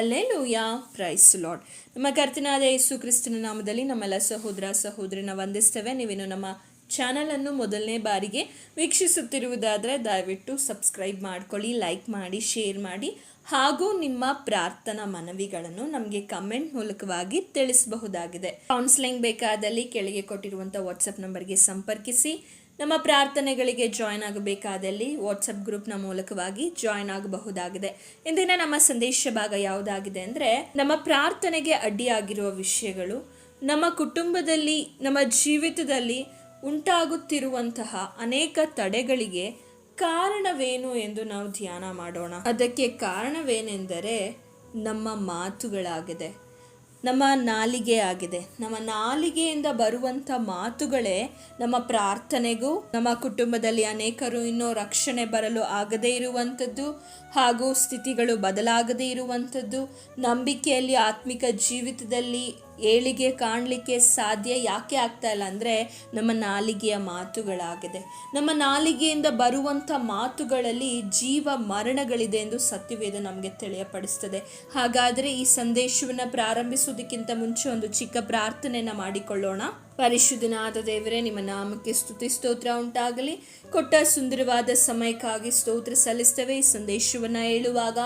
Alleluia price Lad ನಮ್ಮ ಕರ್ತನಾದ ಯೇಸು ಕ್ರಿಸ್ತನ ನಾಮದಲ್ಲಿ ನಮ್ಮೆಲ್ಲ ಸಹೋದರ, ಸಹೋದರಿನ ವಂದಿಸ್ತೇವೆ. ನೀವೇನು ನಮ್ಮ ಚಾನಲನ್ನು ಮೊದಲನೇ ಬಾರಿಗೆ ವೀಕ್ಷಿಸುತ್ತಿರುವುದಾದರೆ ದಯವಿಟ್ಟು ಸಬ್ಸ್ಕ್ರೈಬ್ ಮಾಡ್ಕೊಳ್ಳಿ ಲೈಕ್ ಮಾಡಿ ಶೇರ್ ಮಾಡಿ. ಹಾಗೂ ನಿಮ್ಮ ಪ್ರಾರ್ಥನಾ ಮನವಿಗಳನ್ನು ನಮಗೆ ಕಮೆಂಟ್ ಮೂಲಕವಾಗಿ ತಿಳಿಸಬಹುದಾಗಿದೆ. ಕೌನ್ಸಿಲಿಂಗ್ ಬೇಕಾದಲ್ಲಿ ಕೆಳಗೆ ಕೊಟ್ಟಿರುವಂಥ ವಾಟ್ಸಪ್ ನಂಬರ್ಗೆ ಸಂಪರ್ಕಿಸಿ. ನಮ್ಮ ಪ್ರಾರ್ಥನೆಗಳಿಗೆ ಜಾಯ್ನ್ ಆಗಬೇಕಾದಲ್ಲಿ ವಾಟ್ಸಪ್ ಗ್ರೂಪ್ನ ಮೂಲಕವಾಗಿ ಜಾಯ್ನ್ ಆಗಬಹುದಾಗಿದೆ. ಇಂದಿನ ನಮ್ಮ ಸಂದೇಶ ಭಾಗ ಯಾವುದಾಗಿದೆ ಅಂದರೆ, ನಮ್ಮ ಪ್ರಾರ್ಥನೆಗೆ ಅಡ್ಡಿಯಾಗಿರುವ ವಿಷಯಗಳು, ನಮ್ಮ ಕುಟುಂಬದಲ್ಲಿ, ನಮ್ಮ ಜೀವಿತದಲ್ಲಿ ಉಂಟಾಗುತ್ತಿರುವಂತಹ ಅನೇಕ ತಡೆಗಳಿಗೆ ಕಾರಣವೇನು ಎಂದು ನಾವು ಧ್ಯಾನ ಮಾಡೋಣ. ಅದಕ್ಕೆ ಕಾರಣವೇನೆಂದರೆ, ನಮ್ಮ ಮಾತುಗಳಾಗಿದೆ. ನಮ್ಮ ನಾಲಿಗೆ ಆಗಿದೆ. ನಮ್ಮ ನಾಲಿಗೆಯಿಂದ ಬರುವಂಥ ಮಾತುಗಳೇ ನಮ್ಮ ಪ್ರಾರ್ಥನೆಗೂ, ನಮ್ಮ ಕುಟುಂಬದಲ್ಲಿ ಅನೇಕರು ಇನ್ನೂ ರಕ್ಷಣೆ ಬರಲು ಆಗದೇ ಇರುವಂಥದ್ದು ಹಾಗೂ ಸ್ಥಿತಿಗಳು ಬದಲಾಗದೇ ಇರುವಂಥದ್ದು. ನಂಬಿಕೆಯಲ್ಲಿ, ಆತ್ಮಿಕ ಜೀವಿತದಲ್ಲಿ ಏಳಿಗೆ ಕಾಣಲಿಕ್ಕೆ ಸಾಧ್ಯ ಯಾಕೆ ಆಗ್ತಾ ಇಲ್ಲ ಅಂದರೆ ನಮ್ಮ ನಾಲಿಗೆಯ ಮಾತುಗಳಾಗಿದೆ. ನಮ್ಮ ನಾಲಿಗೆಯಿಂದ ಬರುವಂಥ ಮಾತುಗಳಲ್ಲಿ ಜೀವ ಮರಣಗಳಿದೆ ಎಂದು ಸತ್ಯವೇದ ನಮಗೆ ತಿಳಿಯಪಡಿಸ್ತದೆ. ಹಾಗಾದರೆ ಈ ಸಂದೇಶವನ್ನು ಪ್ರಾರಂಭಿಸುವುದಕ್ಕಿಂತ ಮುಂಚೆ ಒಂದು ಚಿಕ್ಕ ಪ್ರಾರ್ಥನೆಯನ್ನು ಮಾಡಿಕೊಳ್ಳೋಣ. ಪರಿಶುದ್ಧನಾದ ದೇವರೇ, ನಿಮ್ಮ ನಾಮಕ್ಕೆ ಸ್ತುತಿ, ಸ್ತೋತ್ರ ಉಂಟಾಗಲಿ. ಕೊಟ್ಟ ಸುಂದರವಾದ ಸಮಯಕ್ಕಾಗಿ ಸ್ತೋತ್ರ ಸಲ್ಲಿಸ್ತೇವೆ. ಈ ಸಂದೇಶವನ್ನು ಹೇಳುವಾಗ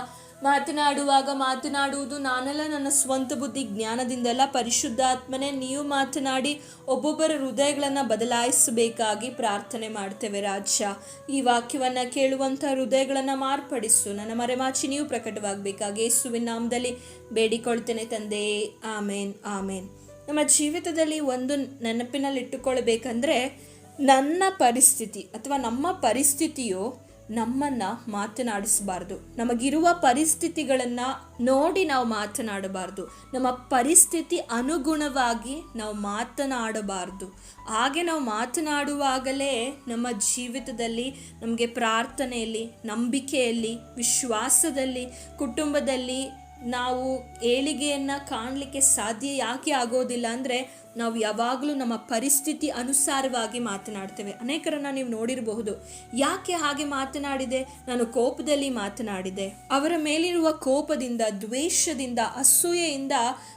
ಮಾತನಾಡುವಾಗ ಮಾತನಾಡುವುದು ನಾನೆಲ್ಲ, ನನ್ನ ಸ್ವಂತ ಬುದ್ಧಿ ಜ್ಞಾನದಿಂದಲ್ಲ. ಪರಿಶುದ್ಧಾತ್ಮನೇ, ನೀವು ಮಾತನಾಡಿ ಒಬ್ಬೊಬ್ಬರ ಹೃದಯಗಳನ್ನು ಬದಲಾಯಿಸಬೇಕಾಗಿ ಪ್ರಾರ್ಥನೆ ಮಾಡ್ತೇವೆ ರಾಜ್ಯ. ಈ ವಾಕ್ಯವನ್ನು ಕೇಳುವಂಥ ಹೃದಯಗಳನ್ನು ಮಾರ್ಪಡಿಸು. ನನ್ನ ಮರೆಮಾಚಿ ನೀವು ಪ್ರಕಟವಾಗಬೇಕಾಗಿ ಯೇಸುವಿನ ನಾಮದಲ್ಲಿ ಬೇಡಿಕೊಳ್ತೇನೆ ತಂದೆ. ಆಮೇನ್ ಆಮೇನ್. ನಮ್ಮ ಜೀವಿತದಲ್ಲಿ ಒಂದು ನೆನಪಿನಲ್ಲಿಟ್ಟುಕೊಳ್ಬೇಕಂದ್ರೆ ನನ್ನ ಪರಿಸ್ಥಿತಿ ಅಥವಾ ನಮ್ಮ ಪರಿಸ್ಥಿತಿಯು ನಮ್ಮನ್ನು ಮಾತನಾಡಿಸಬಾರ್ದು. ನಮಗಿರುವ ಪರಿಸ್ಥಿತಿಗಳನ್ನು ನೋಡಿ ನಾವು ಮಾತನಾಡಬಾರ್ದು. ನಮ್ಮ ಪರಿಸ್ಥಿತಿ ಅನುಗುಣವಾಗಿ ನಾವು ಮಾತನಾಡಬಾರ್ದು. ಹಾಗೆ ನಾವು ಮಾತನಾಡುವಾಗಲೇ ನಮ್ಮ ಜೀವಿತದಲ್ಲಿ, ನಮಗೆ ಪ್ರಾರ್ಥನೆಯಲ್ಲಿ, ನಂಬಿಕೆಯಲ್ಲಿ, ವಿಶ್ವಾಸದಲ್ಲಿ, ಕುಟುಂಬದಲ್ಲಿ ನಾವು ಏಳಿಗೆಯನ್ನು ಕಾಣಲಿಕ್ಕೆ ಸಾಧ್ಯ ಯಾಕೆ ಆಗೋದಿಲ್ಲ ಅಂದರೆ ನಾವು ಯಾವಾಗಲೂ ನಮ್ಮ ಪರಿಸ್ಥಿತಿ ಅನುಸಾರವಾಗಿ ಮಾತನಾಡ್ತೇವೆ. ಅನೇಕರನ್ನ ನೀವು ನೋಡಿರಬಹುದು. ಯಾಕೆ ಹಾಗೆ ಮಾತನಾಡಿದೆ? ನಾನು ಕೋಪದಲ್ಲಿ ಮಾತನಾಡಿದೆ. ಅವರ ಮೇಲಿರುವ ಕೋಪದಿಂದ, ದ್ವೇಷದಿಂದ, ಅಸೂಯೆಯಿಂದ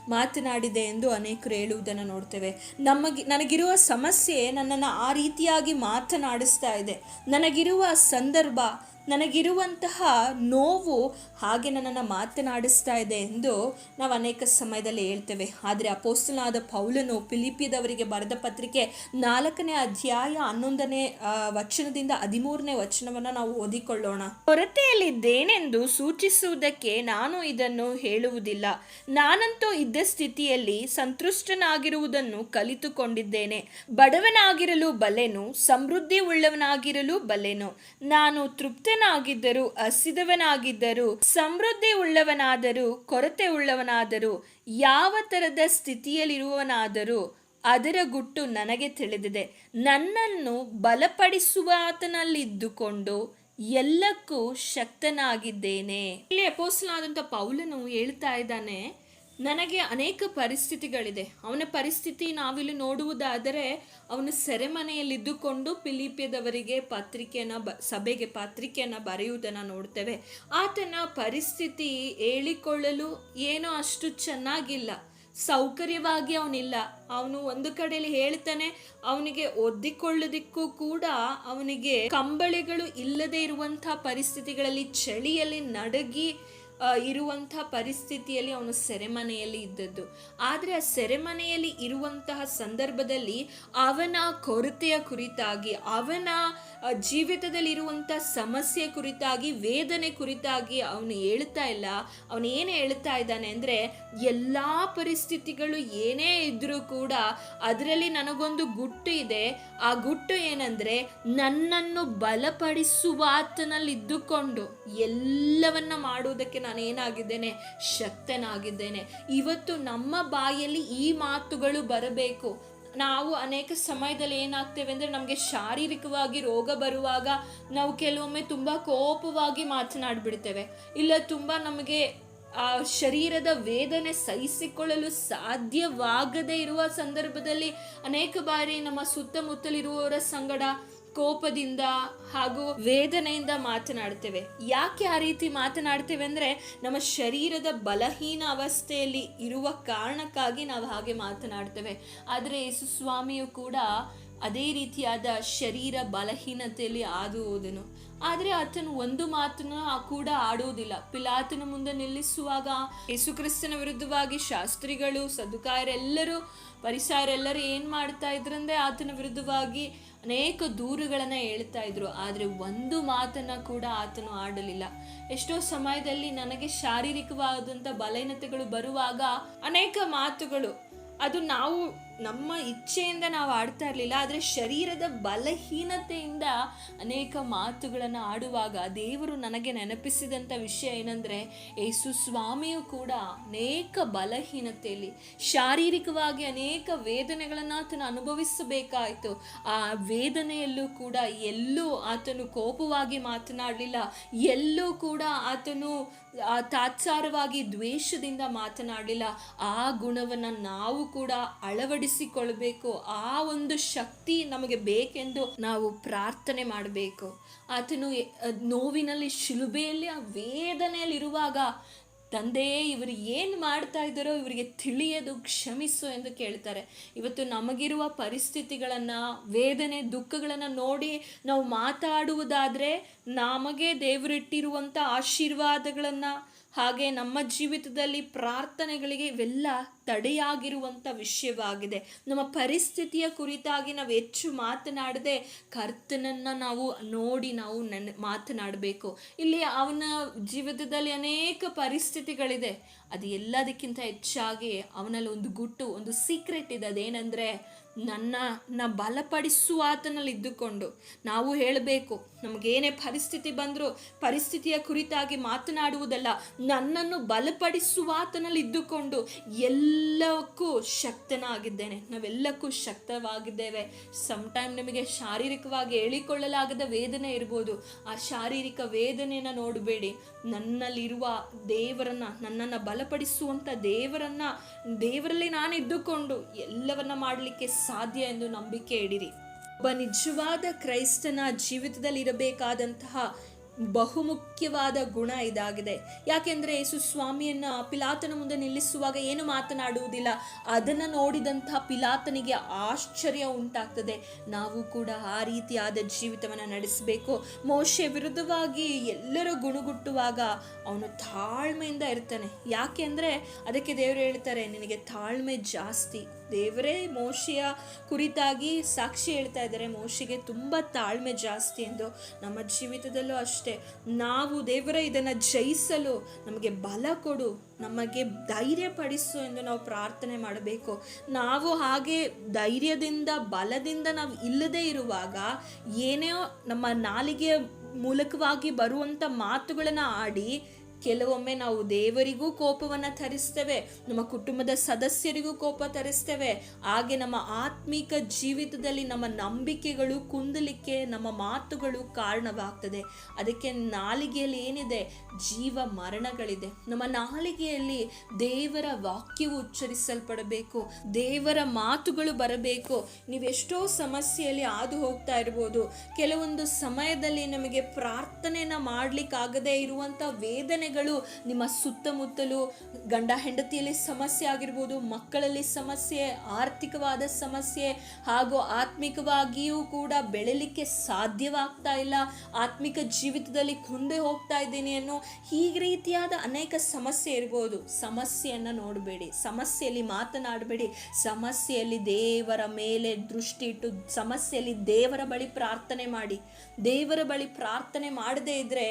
ಮಾತನಾಡಿದೆ ಎಂದು ಅನೇಕರು ಹೇಳುವುದನ್ನು ನೋಡ್ತೇವೆ. ನಮಗೆ, ನನಗಿರುವ ಸಮಸ್ಯೆ ನನ್ನನ್ನು ಆ ರೀತಿಯಾಗಿ ಮಾತನಾಡಿಸ್ತಾ ಇದೆ. ನನಗಿರುವ ಸಂದರ್ಭ ನನಗಿರುವಂತಹ ನೋವು ಹಾಗೆ ನನ್ನನ್ನು ಮಾತನಾಡಿಸ್ತಾ ಇದೆ ಎಂದು ನಾವು ಅನೇಕ ಸಮಯದಲ್ಲಿ ಹೇಳ್ತೇವೆ. ಆದರೆ ಅಪೋಸ್ತನಾದ ಪೌಲನು ಫಿಲಿಪಿದವರಿಗೆ ಬರೆದ ಪತ್ರಿಕೆ ನಾಲ್ಕನೇ ಅಧ್ಯಾಯ ಹನ್ನೊಂದನೇ ವಚನದಿಂದ ಹದಿಮೂರನೇ ವಚನವನ್ನು ನಾವು ಓದಿಕೊಳ್ಳೋಣ. ಕೊರತೆಯಲ್ಲಿದ್ದೇನೆಂದು ಸೂಚಿಸುವುದಕ್ಕೆ ನಾನು ಇದನ್ನು ಹೇಳುವುದಿಲ್ಲ. ನಾನಂತೂ ಇದ್ದ ಸ್ಥಿತಿಯಲ್ಲಿ ಸಂತುಷ್ಟನಾಗಿರುವುದನ್ನು ಕಲಿತುಕೊಂಡಿದ್ದೇನೆ. ಬಡವನಾಗಿರಲು ಬಲೆನು ಸಮೃದ್ಧಿ ಉಳ್ಳವನಾಗಿರಲು ಬಲೆನು ನಾನು ತೃಪ್ತನಾಗಿದ್ದರೂ ಹಸಿದವನಾಗಿದ್ದರೂ ಸಮೃದ್ಧಿ ಉಳ್ಳವನಾದರೂ ಕೊರತೆ ಉಳ್ಳವನಾದರೂ ಯಾವ ತರದ ಸ್ಥಿತಿಯಲ್ಲಿರುವವನಾದರೂ ಅದರ ಗುಟ್ಟು ನನಗೆ ತಿಳಿದಿದೆ. ನನ್ನನ್ನು ಬಲಪಡಿಸುವಾತನಲ್ಲಿದ್ದುಕೊಂಡು ಎಲ್ಲಕ್ಕೂ ಶಕ್ತನಾಗಿದ್ದೇನೆ. ಇಲ್ಲಿ ಅಪೋಸ್ತಲನಾದಂಥ ಪೌಲನು ಹೇಳ್ತಾ ಇದ್ದಾನೆ ನನಗೆ ಅನೇಕ ಪರಿಸ್ಥಿತಿಗಳಿದೆ. ಅವನ ಪರಿಸ್ಥಿತಿ ನಾವಿಲ್ಲಿ ನೋಡುವುದಾದರೆ, ಅವನು ಸೆರೆಮನೆಯಲ್ಲಿದ್ದುಕೊಂಡು ಪಿಲಿಪಿಯದವರಿಗೆ ಪತ್ರಿಕೆಯನ್ನು ಬ, ಸಭೆಗೆ ಪತ್ರಿಕೆಯನ್ನು ಬರೆಯುವುದನ್ನು ನೋಡ್ತೇವೆ. ಆತನ ಪರಿಸ್ಥಿತಿ ಹೇಳಿಕೊಳ್ಳಲು ಏನೋ ಅಷ್ಟು ಚೆನ್ನಾಗಿಲ್ಲ. ಸೌಕರ್ಯವಾಗಿ ಅವನಿಲ್ಲ. ಅವನು ಒಂದು ಕಡೆಯಲ್ಲಿ ಹೇಳ್ತಾನೆ, ಅವನಿಗೆ ಒದ್ದಿಕೊಳ್ಳೋದಿಕ್ಕೂ ಕೂಡ ಅವನಿಗೆ ಕಂಬಳಿಗಳು ಇಲ್ಲದೆ ಇರುವಂತಹ ಪರಿಸ್ಥಿತಿಗಳಲ್ಲಿ ಚಳಿಯಲ್ಲಿ ನಡಗಿ ಇರುವಂಥ ಪರಿಸ್ಥಿತಿಯಲ್ಲಿ ಅವನು ಸೆರೆಮನೆಯಲ್ಲಿ ಇದ್ದದ್ದು. ಆದರೆ ಆ ಸೆರೆಮನೆಯಲ್ಲಿ ಇರುವಂತಹ ಸಂದರ್ಭದಲ್ಲಿ ಅವನ ಕೊರತೆಯ ಕುರಿತಾಗಿ, ಅವನ ಜೀವಿತದಲ್ಲಿ ಇರುವಂಥ ಸಮಸ್ಯೆ ಕುರಿತಾಗಿ, ವೇದನೆ ಕುರಿತಾಗಿ ಅವನು ಹೇಳ್ತಾ ಇಲ್ಲ. ಅವನು ಏನು ಹೇಳ್ತಾ ಇದ್ದಾನೆ ಅಂದರೆ, ಎಲ್ಲ ಪರಿಸ್ಥಿತಿಗಳು ಏನೇ ಇದ್ರೂ ಕೂಡ ಅದರಲ್ಲಿ ನನಗೊಂದು ಗುಟ್ಟು ಇದೆ. ಆ ಗುಟ್ಟು ಏನಂದ್ರೆ, ನನ್ನನ್ನು ಬಲಪಡಿಸುವಾತನಲ್ಲಿ ಇದ್ದುಕೊಂಡು ಎಲ್ಲವನ್ನ ಮಾಡುವುದಕ್ಕೆ ನಾನು ಏನಾಗಿದ್ದೇನೆ ಶಕ್ತನಾಗಿದ್ದೇನೆ. ಇವತ್ತು ನಮ್ಮ ಬಾಯಲ್ಲಿ ಈ ಮಾತುಗಳು ಬರಬೇಕು. ನಾವು ಅನೇಕ ಸಮಯದಲ್ಲಿ ಏನಾಗ್ತೇವೆ ಅಂದರೆ ನಮಗೆ ಶಾರೀರಿಕವಾಗಿ ರೋಗ ಬರುವಾಗ ನಾವು ಕೆಲವೊಮ್ಮೆ ತುಂಬ ಕೋಪವಾಗಿ ಮಾತನಾಡಿಬಿಡ್ತೇವೆ. ಇಲ್ಲ ತುಂಬ ನಮಗೆ ಆ ಶರೀರದ ವೇದನೆ ಸಹಿಸಿಕೊಳ್ಳಲು ಸಾಧ್ಯವಾಗದೇ ಇರುವ ಸಂದರ್ಭದಲ್ಲಿ ಅನೇಕ ಬಾರಿ ನಮ್ಮ ಸುತ್ತಮುತ್ತಲಿರುವವರ ಸಂಗಡ ಕೋಪದಿಂದ ಹಾಗೂ ವೇದನೆಯಿಂದ ಮಾತನಾಡ್ತೇವೆ ಯಾಕೆ ಆ ರೀತಿ ಮಾತನಾಡ್ತೇವೆ ಅಂದರೆ ನಮ್ಮ ಶರೀರದ ಬಲಹೀನ ಅವಸ್ಥೆಯಲ್ಲಿ ಇರುವ ಕಾರಣಕ್ಕಾಗಿ ನಾವು ಹಾಗೆ ಮಾತನಾಡ್ತೇವೆ ಆದರೆ ಯೇಸು ಸ್ವಾಮಿಯು ಕೂಡ ಅದೇ ರೀತಿಯಾದ ಶರೀರ ಬಲಹೀನತೆಯಲ್ಲಿ ಆದು ಹೋದನು ಆದರೆ ಆತನು ಒಂದು ಮಾತನ್ನು ಕೂಡ ಆಡುವುದಿಲ್ಲ. ಪಿಲಾತನ ಮುಂದೆ ನಿಲ್ಲಿಸುವಾಗ ಯೇಸುಕ್ರಿಸ್ತನ ವಿರುದ್ಧವಾಗಿ ಶಾಸ್ತ್ರಿಗಳು ಸದುಕಾಯರೆಲ್ಲರೂ ಪರಿಸಾಯರೆಲ್ಲರೂ ಏನು ಮಾಡ್ತಾ ಇದ್ರಂದ್ರೆ ಆತನ ವಿರುದ್ಧವಾಗಿ ಅನೇಕ ದೂರುಗಳನ್ನು ಹೇಳ್ತಾ ಇದ್ರು, ಆದರೆ ಒಂದು ಮಾತನ್ನು ಕೂಡ ಆತನು ಆಡಲಿಲ್ಲ. ಎಷ್ಟೋ ಸಮಯದಲ್ಲಿ ನನಗೆ ಶಾರೀರಿಕವಾದಂಥ ಬಲಹೀನತೆಗಳು ಬರುವಾಗ ಅನೇಕ ಮಾತುಗಳು, ಅದು ನಾವು ನಮ್ಮ ಇಚ್ಛೆಯಿಂದ ನಾವು ಆಡ್ತಾ ಇರಲಿಲ್ಲ, ಆದರೆ ಶರೀರದ ಬಲಹೀನತೆಯಿಂದ ಅನೇಕ ಮಾತುಗಳನ್ನು ಆಡುವಾಗ ದೇವರು ನನಗೆ ನೆನಪಿಸಿದಂಥ ವಿಷಯ ಏನಂದರೆ, ಯೇಸು ಸ್ವಾಮಿಯು ಕೂಡ ಅನೇಕ ಬಲಹೀನತೆಯಲ್ಲಿ, ಶಾರೀರಿಕವಾಗಿ ಅನೇಕ ವೇದನೆಗಳನ್ನು ಆತನು ಅನುಭವಿಸಬೇಕಾಯಿತು. ಆ ವೇದನೆಯಲ್ಲೂ ಕೂಡ ಎಲ್ಲೂ ಆತನು ಕೋಪವಾಗಿ ಮಾತನಾಡಲಿಲ್ಲ, ಎಲ್ಲೂ ಕೂಡ ಆತನು ತಾತ್ಸಾರವಾಗಿ ದ್ವೇಷದಿಂದ ಮಾತನಾಡಲಿಲ್ಲ. ಆ ಗುಣವನ್ನು ನಾವು ಕೂಡ ಅಳವಡಿಸಿಕೊಳ್ಬೇಕು ಆ ಒಂದು ಶಕ್ತಿ ನಮಗೆ ಬೇಕೆಂದು ನಾವು ಪ್ರಾರ್ಥನೆ ಮಾಡಬೇಕು. ಆತನು ನೋವಿನಲ್ಲಿ, ಶಿಲುಬೆಯಲ್ಲಿ, ಆ ವೇದನೆಯಲ್ಲಿರುವಾಗ ತಂದೆಯೇ ಇವರು ಏನು ಮಾಡ್ತಾ ಇದ್ದಾರೋ ಇವರಿಗೆ ತಿಳಿಯದು, ಕ್ಷಮಿಸು ಎಂದು ಕೇಳ್ತಾರೆ. ಇವತ್ತು ನಮಗಿರುವ ಪರಿಸ್ಥಿತಿಗಳನ್ನು, ವೇದನೆ, ದುಃಖಗಳನ್ನು ನೋಡಿ ನಾವು ಮಾತಾಡುವುದಾದರೆ, ನಮಗೆ ದೇವರಿಟ್ಟಿರುವಂಥ ಆಶೀರ್ವಾದಗಳನ್ನು ಹಾಗೆ ನಮ್ಮ ಜೀವಿತದಲ್ಲಿ ಪ್ರಾರ್ಥನೆಗಳಿಗೆ ಇವೆಲ್ಲ ತಡೆಯಾಗಿರುವಂಥ ವಿಷಯವಾಗಿದೆ. ನಮ್ಮ ಪರಿಸ್ಥಿತಿಯ ಕುರಿತಾಗಿ ನಾವು ಹೆಚ್ಚು ಮಾತನಾಡದೆ ಕರ್ತನನ್ನು ನಾವು ನೋಡಿ ನಾವು ನನ್ನ ಮಾತನಾಡಬೇಕು. ಇಲ್ಲಿ ಅವನ ಜೀವಿತದಲ್ಲಿ ಅನೇಕ ಪರಿಸ್ಥಿತಿಗಳಿದೆ. ಅದು ಎಲ್ಲದಕ್ಕಿಂತ ಹೆಚ್ಚಾಗಿ ಅವನಲ್ಲಿ ಒಂದು ಗುಟ್ಟು, ಒಂದು ಸೀಕ್ರೆಟ್ ಇದೆ. ಅದೇನೆಂದರೆ ನನ್ನ ಬಲಪಡಿಸುವ ಆತನಲ್ಲಿ ಇದ್ದುಕೊಂಡು ನಾವು ಹೇಳಬೇಕು ನಮಗೇನೇ ಪರಿಸ್ಥಿತಿ ಬಂದರೂ ಪರಿಸ್ಥಿತಿಯ ಕುರಿತಾಗಿ ಮಾತನಾಡುವುದಲ್ಲ, ನನ್ನನ್ನು ಬಲಪಡಿಸುವ ಆತನಲ್ಲಿ ಇದ್ದುಕೊಂಡು ಎಲ್ಲಕ್ಕೂ ಶಕ್ತನಾಗಿದ್ದೇನೆ. ನಾವೆಲ್ಲಕ್ಕೂ ಶಕ್ತವಾಗಿದ್ದೇವೆ. ಟೈಮ್ ನಿಮಗೆ ಶಾರೀರಿಕವಾಗಿ ಹೇಳಿಕೊಳ್ಳಲಾಗದ ವೇದನೆ ಇರ್ಬೋದು. ಆ ಶಾರೀರಿಕ ವೇದನೆಯನ್ನು ನೋಡಬೇಡಿ. ನನ್ನಲ್ಲಿರುವ ದೇವರನ್ನ, ನನ್ನನ್ನು ಬಲಪಡಿಸುವಂಥ ದೇವರನ್ನ, ದೇವರಲ್ಲಿ ನಾನು ಇದ್ದುಕೊಂಡು ಎಲ್ಲವನ್ನ ಮಾಡಲಿಕ್ಕೆ ಸಾಧ್ಯ ಎಂದು ನಂಬಿಕೆ ಇಡಿರಿ. ಒಬ್ಬ ನಿಜವಾದ ಕ್ರೈಸ್ತನ ಜೀವಿತದಲ್ಲಿ ಇರಬೇಕಾದಂತಹ ಬಹುಮುಖ್ಯವಾದ ಗುಣ ಇದಾಗಿದೆ. ಯಾಕೆಂದ್ರೆ ಯೇಸು ಸ್ವಾಮಿಯನ್ನ ಪಿಲಾತನ ಮುಂದೆ ನಿಲ್ಲಿಸುವಾಗ ಏನು ಮಾತನಾಡುವುದಿಲ್ಲ, ಅದನ್ನು ನೋಡಿದಂಥ ಪಿಲಾತನಿಗೆ ಆಶ್ಚರ್ಯ ಉಂಟಾಗ್ತದೆ. ನಾವು ಕೂಡ ಆ ರೀತಿಯಾದ ಜೀವಿತವನ್ನು ನಡೆಸಬೇಕು. ಮೋಶೆ ವಿರುದ್ಧವಾಗಿ ಎಲ್ಲರೂ ಗುಣಗುಟ್ಟುವಾಗ ಅವನು ತಾಳ್ಮೆಯಿಂದ ಇರ್ತಾನೆ. ಯಾಕೆಂದ್ರೆ ಅದಕ್ಕೆ ದೇವರು ಹೇಳ್ತಾರೆ, ನಿನಗೆ ತಾಳ್ಮೆ ಜಾಸ್ತಿ. ದೇವರೇ ಮೋಶಿಯ ಕುರಿತಾಗಿ ಸಾಕ್ಷಿ ಹೇಳ್ತಾ ಇದ್ದಾರೆ. ಮೋಶಿಗೆ ತುಂಬ ತಾಳ್ಮೆ ಜಾಸ್ತಿ ಎಂದು ನಮ್ಮ ಜೀವಿತದಲ್ಲೂ ಅಷ್ಟೇ. ನಾವು ದೇವರ ಇದನ್ನು ಜಯಿಸಲು ನಮಗೆ ಬಲ ಕೊಡು, ನಮಗೆ ಧೈರ್ಯ ಪಡಿಸು ಎಂದು ನಾವು ಪ್ರಾರ್ಥನೆ ಮಾಡಬೇಕು. ನಾವು ಹಾಗೆ ಧೈರ್ಯದಿಂದ, ಬಲದಿಂದ ನಾವು ಇಲ್ಲದೇ ಇರುವಾಗ ಏನೇ ನಮ್ಮ ನಾಲಿಗೆಯ ಮೂಲಕವಾಗಿ ಬರುವಂಥ ಮಾತುಗಳನ್ನು ಆಡಿ ಕೆಲವೊಮ್ಮೆ ನಾವು ದೇವರಿಗೂ ಕೋಪವನ್ನು ತರಿಸ್ತೇವೆ, ನಮ್ಮ ಕುಟುಂಬದ ಸದಸ್ಯರಿಗೂ ಕೋಪ ತರಿಸ್ತೇವೆ. ಹಾಗೆ ನಮ್ಮ ಆತ್ಮಿಕ ಜೀವಿತದಲ್ಲಿ ನಮ್ಮ ನಂಬಿಕೆಗಳು ಕುಂದಲಿಕ್ಕೆ ನಮ್ಮ ಮಾತುಗಳು ಕಾರಣವಾಗ್ತದೆ. ಅದಕ್ಕೆ ನಾಲಿಗೆಯಲ್ಲಿ ಏನಿದೆ? ಜೀವ ಮರಣಗಳಿದೆ. ನಮ್ಮ ನಾಲಿಗೆಯಲ್ಲಿ ದೇವರ ವಾಕ್ಯವು ಉಚ್ಚರಿಸಲ್ಪಡಬೇಕು. ದೇವರ ಮಾತುಗಳು ಬರಬೇಕು. ನೀವೆಷ್ಟೋ ಸಮಸ್ಯೆಯಲ್ಲಿ ಹಾದು ಹೋಗ್ತಾ ಇರ್ಬೋದು. ಕೆಲವೊಂದು ಸಮಯದಲ್ಲಿ ನಮಗೆ ಪ್ರಾರ್ಥನೆಯನ್ನ ಮಾಡ್ಲಿಕ್ಕಾಗದೇ ಇರುವಂಥ ವೇದನೆಗಳು ನಿಮ್ಮ ಸುತ್ತಮುತ್ತಲು ಗಂಡ ಹೆಂಡತಿಯಲ್ಲಿ ಸಮಸ್ಯೆ ಆಗಿರ್ಬೋದು, ಮಕ್ಕಳಲ್ಲಿ ಸಮಸ್ಯೆ, ಆರ್ಥಿಕವಾದ ಸಮಸ್ಯೆ ಹಾಗೂ ಆತ್ಮಿಕವಾಗಿಯೂ ಕೂಡ ಬೆಳಲಿಕ್ಕೆ ಸಾಧ್ಯವಾಗ್ತಾ ಇಲ್ಲ. ಆತ್ಮಿಕ ಜೀವಿತದಲ್ಲಿ ಮುಂದೆ ಹೋಗ್ತಾ ಇದ್ದೀನಿ ಅನ್ನೋ ಈ ರೀತಿಯಾದ ಅನೇಕ ಸಮಸ್ಯೆ ಇರ್ಬೋದು. ಸಮಸ್ಯೆಯನ್ನು ನೋಡಬೇಡಿ, ಸಮಸ್ಯೆಯಲ್ಲಿ ಮಾತನಾಡಬೇಡಿ. ಸಮಸ್ಯೆಯಲ್ಲಿ ದೇವರ ಮೇಲೆ ದೃಷ್ಟಿ ಇಟ್ಟು, ಸಮಸ್ಯೆಯಲ್ಲಿ ದೇವರ ಬಳಿ ಪ್ರಾರ್ಥನೆ ಮಾಡಿ. ದೇವರ ಬಳಿ ಪ್ರಾರ್ಥನೆ ಮಾಡದೇ ಇದ್ರೆ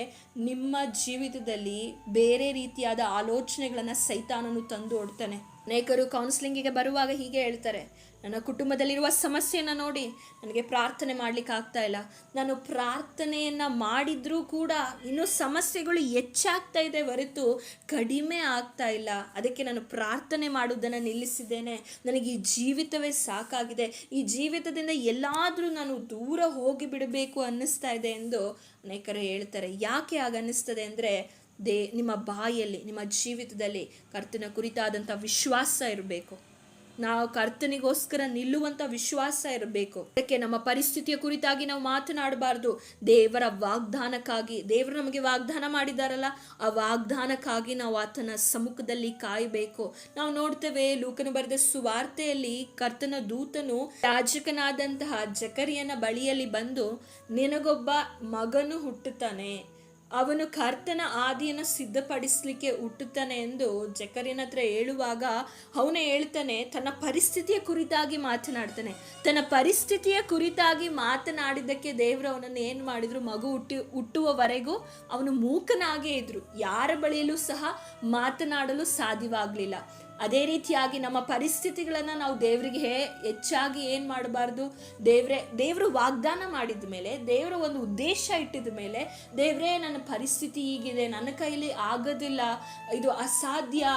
ನಿಮ್ಮ ಜೀವಿತದಲ್ಲಿ ಬೇರೆ ರೀತಿಯಾದ ಆಲೋಚನೆಗಳನ್ನು ಸೈತಾನನು ತಂದು ಓಡ್ತಾನೆ ಅನೇಕರು ಕೌನ್ಸಿಲಿಂಗಿಗೆ ಬರುವಾಗ ಹೀಗೆ ಹೇಳ್ತಾರೆ. ನನ್ನ ಕುಟುಂಬದಲ್ಲಿರುವ ಸಮಸ್ಯೆಯನ್ನು ನೋಡಿ ನನಗೆ ಪ್ರಾರ್ಥನೆ ಮಾಡ್ಲಿಕ್ಕೆ ಆಗ್ತಾ ಇಲ್ಲ. ನಾನು ಪ್ರಾರ್ಥನೆಯನ್ನು ಮಾಡಿದ್ರೂ ಕೂಡ ಇನ್ನೂ ಸಮಸ್ಯೆಗಳು ಹೆಚ್ಚಾಗ್ತಾ ಇದೆ ಹೊರತು ಕಡಿಮೆ ಆಗ್ತಾ ಇಲ್ಲ. ಅದಕ್ಕೆ ನಾನು ಪ್ರಾರ್ಥನೆ ಮಾಡುವುದನ್ನು ನಿಲ್ಲಿಸಿದ್ದೇನೆ. ನನಗೆ ಈ ಜೀವಿತವೇ ಸಾಕಾಗಿದೆ. ಈ ಜೀವಿತದಿಂದ ಎಲ್ಲಾದರೂ ನಾನು ದೂರ ಹೋಗಿ ಬಿಡಬೇಕು ಅನ್ನಿಸ್ತಾ ಇದೆ ಎಂದು ಅನೇಕರು ಹೇಳ್ತಾರೆ. ಯಾಕೆ ಆಗ ಅನ್ನಿಸ್ತದೆ ಅಂದರೆ ದೇ, ನಿಮ್ಮ ಬಾಯಲ್ಲಿ, ನಿಮ್ಮ ಜೀವಿತದಲ್ಲಿ ಕರ್ತನ ಕುರಿತಾದಂಥ ವಿಶ್ವಾಸ ಇರಬೇಕು. ನಾವು ಕರ್ತನಿಗೋಸ್ಕರ ನಿಲ್ಲುವಂತ ವಿಶ್ವಾಸ ಇರಬೇಕು. ಅದಕ್ಕೆ ನಮ್ಮ ಪರಿಸ್ಥಿತಿಯ ಕುರಿತಾಗಿ ನಾವು ಮಾತನಾಡಬಾರ್ದು. ದೇವರ ವಾಗ್ದಾನಕ್ಕಾಗಿ, ದೇವರು ನಮಗೆ ವಾಗ್ದಾನ ಮಾಡಿದಾರಲ್ಲ ಆ ವಾಗ್ದಾನಕ್ಕಾಗಿ ನಾವು ಆತನ ಸಮ್ಮುಖದಲ್ಲಿ ಕಾಯಬೇಕು. ನಾವು ನೋಡ್ತೇವೆ, ಲೂಕನು ಬರೆದ ಸುವಾರ್ತೆಯಲ್ಲಿ ಕರ್ತನ ದೂತನು ರಾಜಕನಾದಂತಹ ಜಕರಿಯನ ಬಳಿಯಲ್ಲಿ ಬಂದು, ನಿನಗೊಬ್ಬ ಮಗನು ಹುಟ್ಟುತ್ತಾನೆ. ಅವನು ಕರ್ತನ ಆದಿಯನ್ನು ಸಿದ್ಧಪಡಿಸ್ಲಿಕ್ಕೆ ಹುಟ್ಟುತ್ತಾನೆ ಎಂದು ಜಕರಿನ ಹತ್ರ ಹೇಳುವಾಗ ಅವನೇ ಹೇಳ್ತಾನೆ, ತನ್ನ ಪರಿಸ್ಥಿತಿಯ ಕುರಿತಾಗಿ ಮಾತನಾಡ್ತಾನೆ. ತನ್ನ ಪರಿಸ್ಥಿತಿಯ ಕುರಿತಾಗಿ ಮಾತನಾಡಿದ್ದಕ್ಕೆ ದೇವರು ಅವನನ್ನು ಏನು ಮಾಡಿದ್ರು? ಮಗು ಹುಟ್ಟಿ, ಹುಟ್ಟುವವರೆಗೂ ಅವನು ಮೂಕನಾಗೇ ಇದ್ರು. ಯಾರ ಬಳಿಯಲ್ಲೂ ಸಹ ಮಾತನಾಡಲು ಸಾಧ್ಯವಾಗಲಿಲ್ಲ. ಅದೇ ರೀತಿಯಾಗಿ ನಮ್ಮ ಪರಿಸ್ಥಿತಿಗಳನ್ನು ನಾವು ದೇವರಿಗೆ ಹೇ, ಹೆಚ್ಚಾಗಿ ಏನು ಮಾಡಬಾರ್ದು? ದೇವ್ರೆ, ದೇವರು ವಾಗ್ದಾನ ಮಾಡಿದ ಮೇಲೆ, ದೇವರ ಒಂದು ಉದ್ದೇಶ ಇಟ್ಟಿದ ಮೇಲೆ, ದೇವರೇ, ನನ್ನ ಪರಿಸ್ಥಿತಿ ಹೀಗಿದೆ, ನನ್ನ ಕೈಲಿ ಆಗೋದಿಲ್ಲ, ಇದು ಅಸಾಧ್ಯ